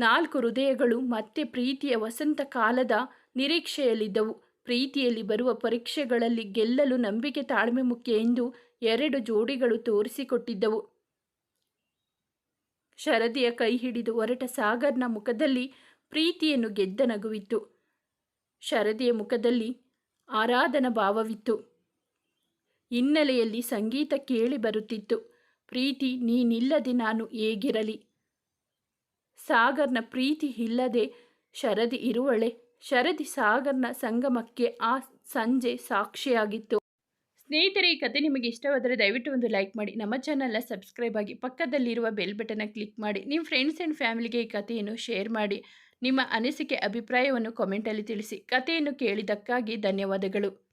ನಾಲ್ಕು ಹೃದಯಗಳು ಮತ್ತೆ ಪ್ರೀತಿಯ ವಸಂತ ಕಾಲದ ನಿರೀಕ್ಷೆಯಲ್ಲಿದ್ದವು. ಪ್ರೀತಿಯಲ್ಲಿ ಬರುವ ಪರೀಕ್ಷೆಗಳಲ್ಲಿ ಗೆಲ್ಲಲು ನಂಬಿಕೆ ತಾಳ್ಮೆ ಮುಖ್ಯ ಎಂದು ಎರಡು ಜೋಡಿಗಳು ತೋರಿಸಿಕೊಟ್ಟಿದ್ದವು. ಶರದಿಯ ಕೈ ಹಿಡಿದು ಹೊರಟ ಸಾಗರ್ನ ಮುಖದಲ್ಲಿ ಪ್ರೀತಿಯನ್ನು ಗೆದ್ದ ನಗುವಿತ್ತು. ಶರದಿಯ ಮುಖದಲ್ಲಿ ಆರಾಧನ ಭಾವವಿತ್ತು. ಹಿನ್ನೆಲೆಯಲ್ಲಿ ಸಂಗೀತ ಕೇಳಿ ಬರುತ್ತಿತ್ತು. ಪ್ರೀತಿ ನೀನಿಲ್ಲದೆ ನಾನು ಹೇಗಿರಲಿ? ಸಾಗರ್ನ ಪ್ರೀತಿ ಇಲ್ಲದೆ ಶರದಿ ಇರುವಳೆ. ಶರದಿ ಸಾಗರ್ನ ಸಂಗಮಕ್ಕೆ ಆ ಸಂಜೆ ಸಾಕ್ಷಿಯಾಗಿತ್ತು. ಸ್ನೇಹಿತರೆ, ಈ ಕತೆ ನಿಮಗೆ ಇಷ್ಟವಾದರೆ ದಯವಿಟ್ಟು ಒಂದು ಲೈಕ್ ಮಾಡಿ. ನಮ್ಮ ಚಾನಲ್ನ ಸಬ್ಸ್ಕ್ರೈಬ್ ಆಗಿ ಪಕ್ಕದಲ್ಲಿರುವ ಬೆಲ್ ಬಟನ್ನ ಕ್ಲಿಕ್ ಮಾಡಿ. ನಿಮ್ಮ ಫ್ರೆಂಡ್ಸ್ ಆ್ಯಂಡ್ ಫ್ಯಾಮಿಲಿಗೆ ಈ ಕಥೆಯನ್ನು ಶೇರ್ ಮಾಡಿ. ನಿಮ್ಮ ಅನಿಸಿಕೆ, ಅಭಿಪ್ರಾಯವನ್ನು ಕಾಮೆಂಟಲ್ಲಿ ತಿಳಿಸಿ. ಕಥೆಯನ್ನು ಕೇಳಿದ್ದಕ್ಕಾಗಿ ಧನ್ಯವಾದಗಳು.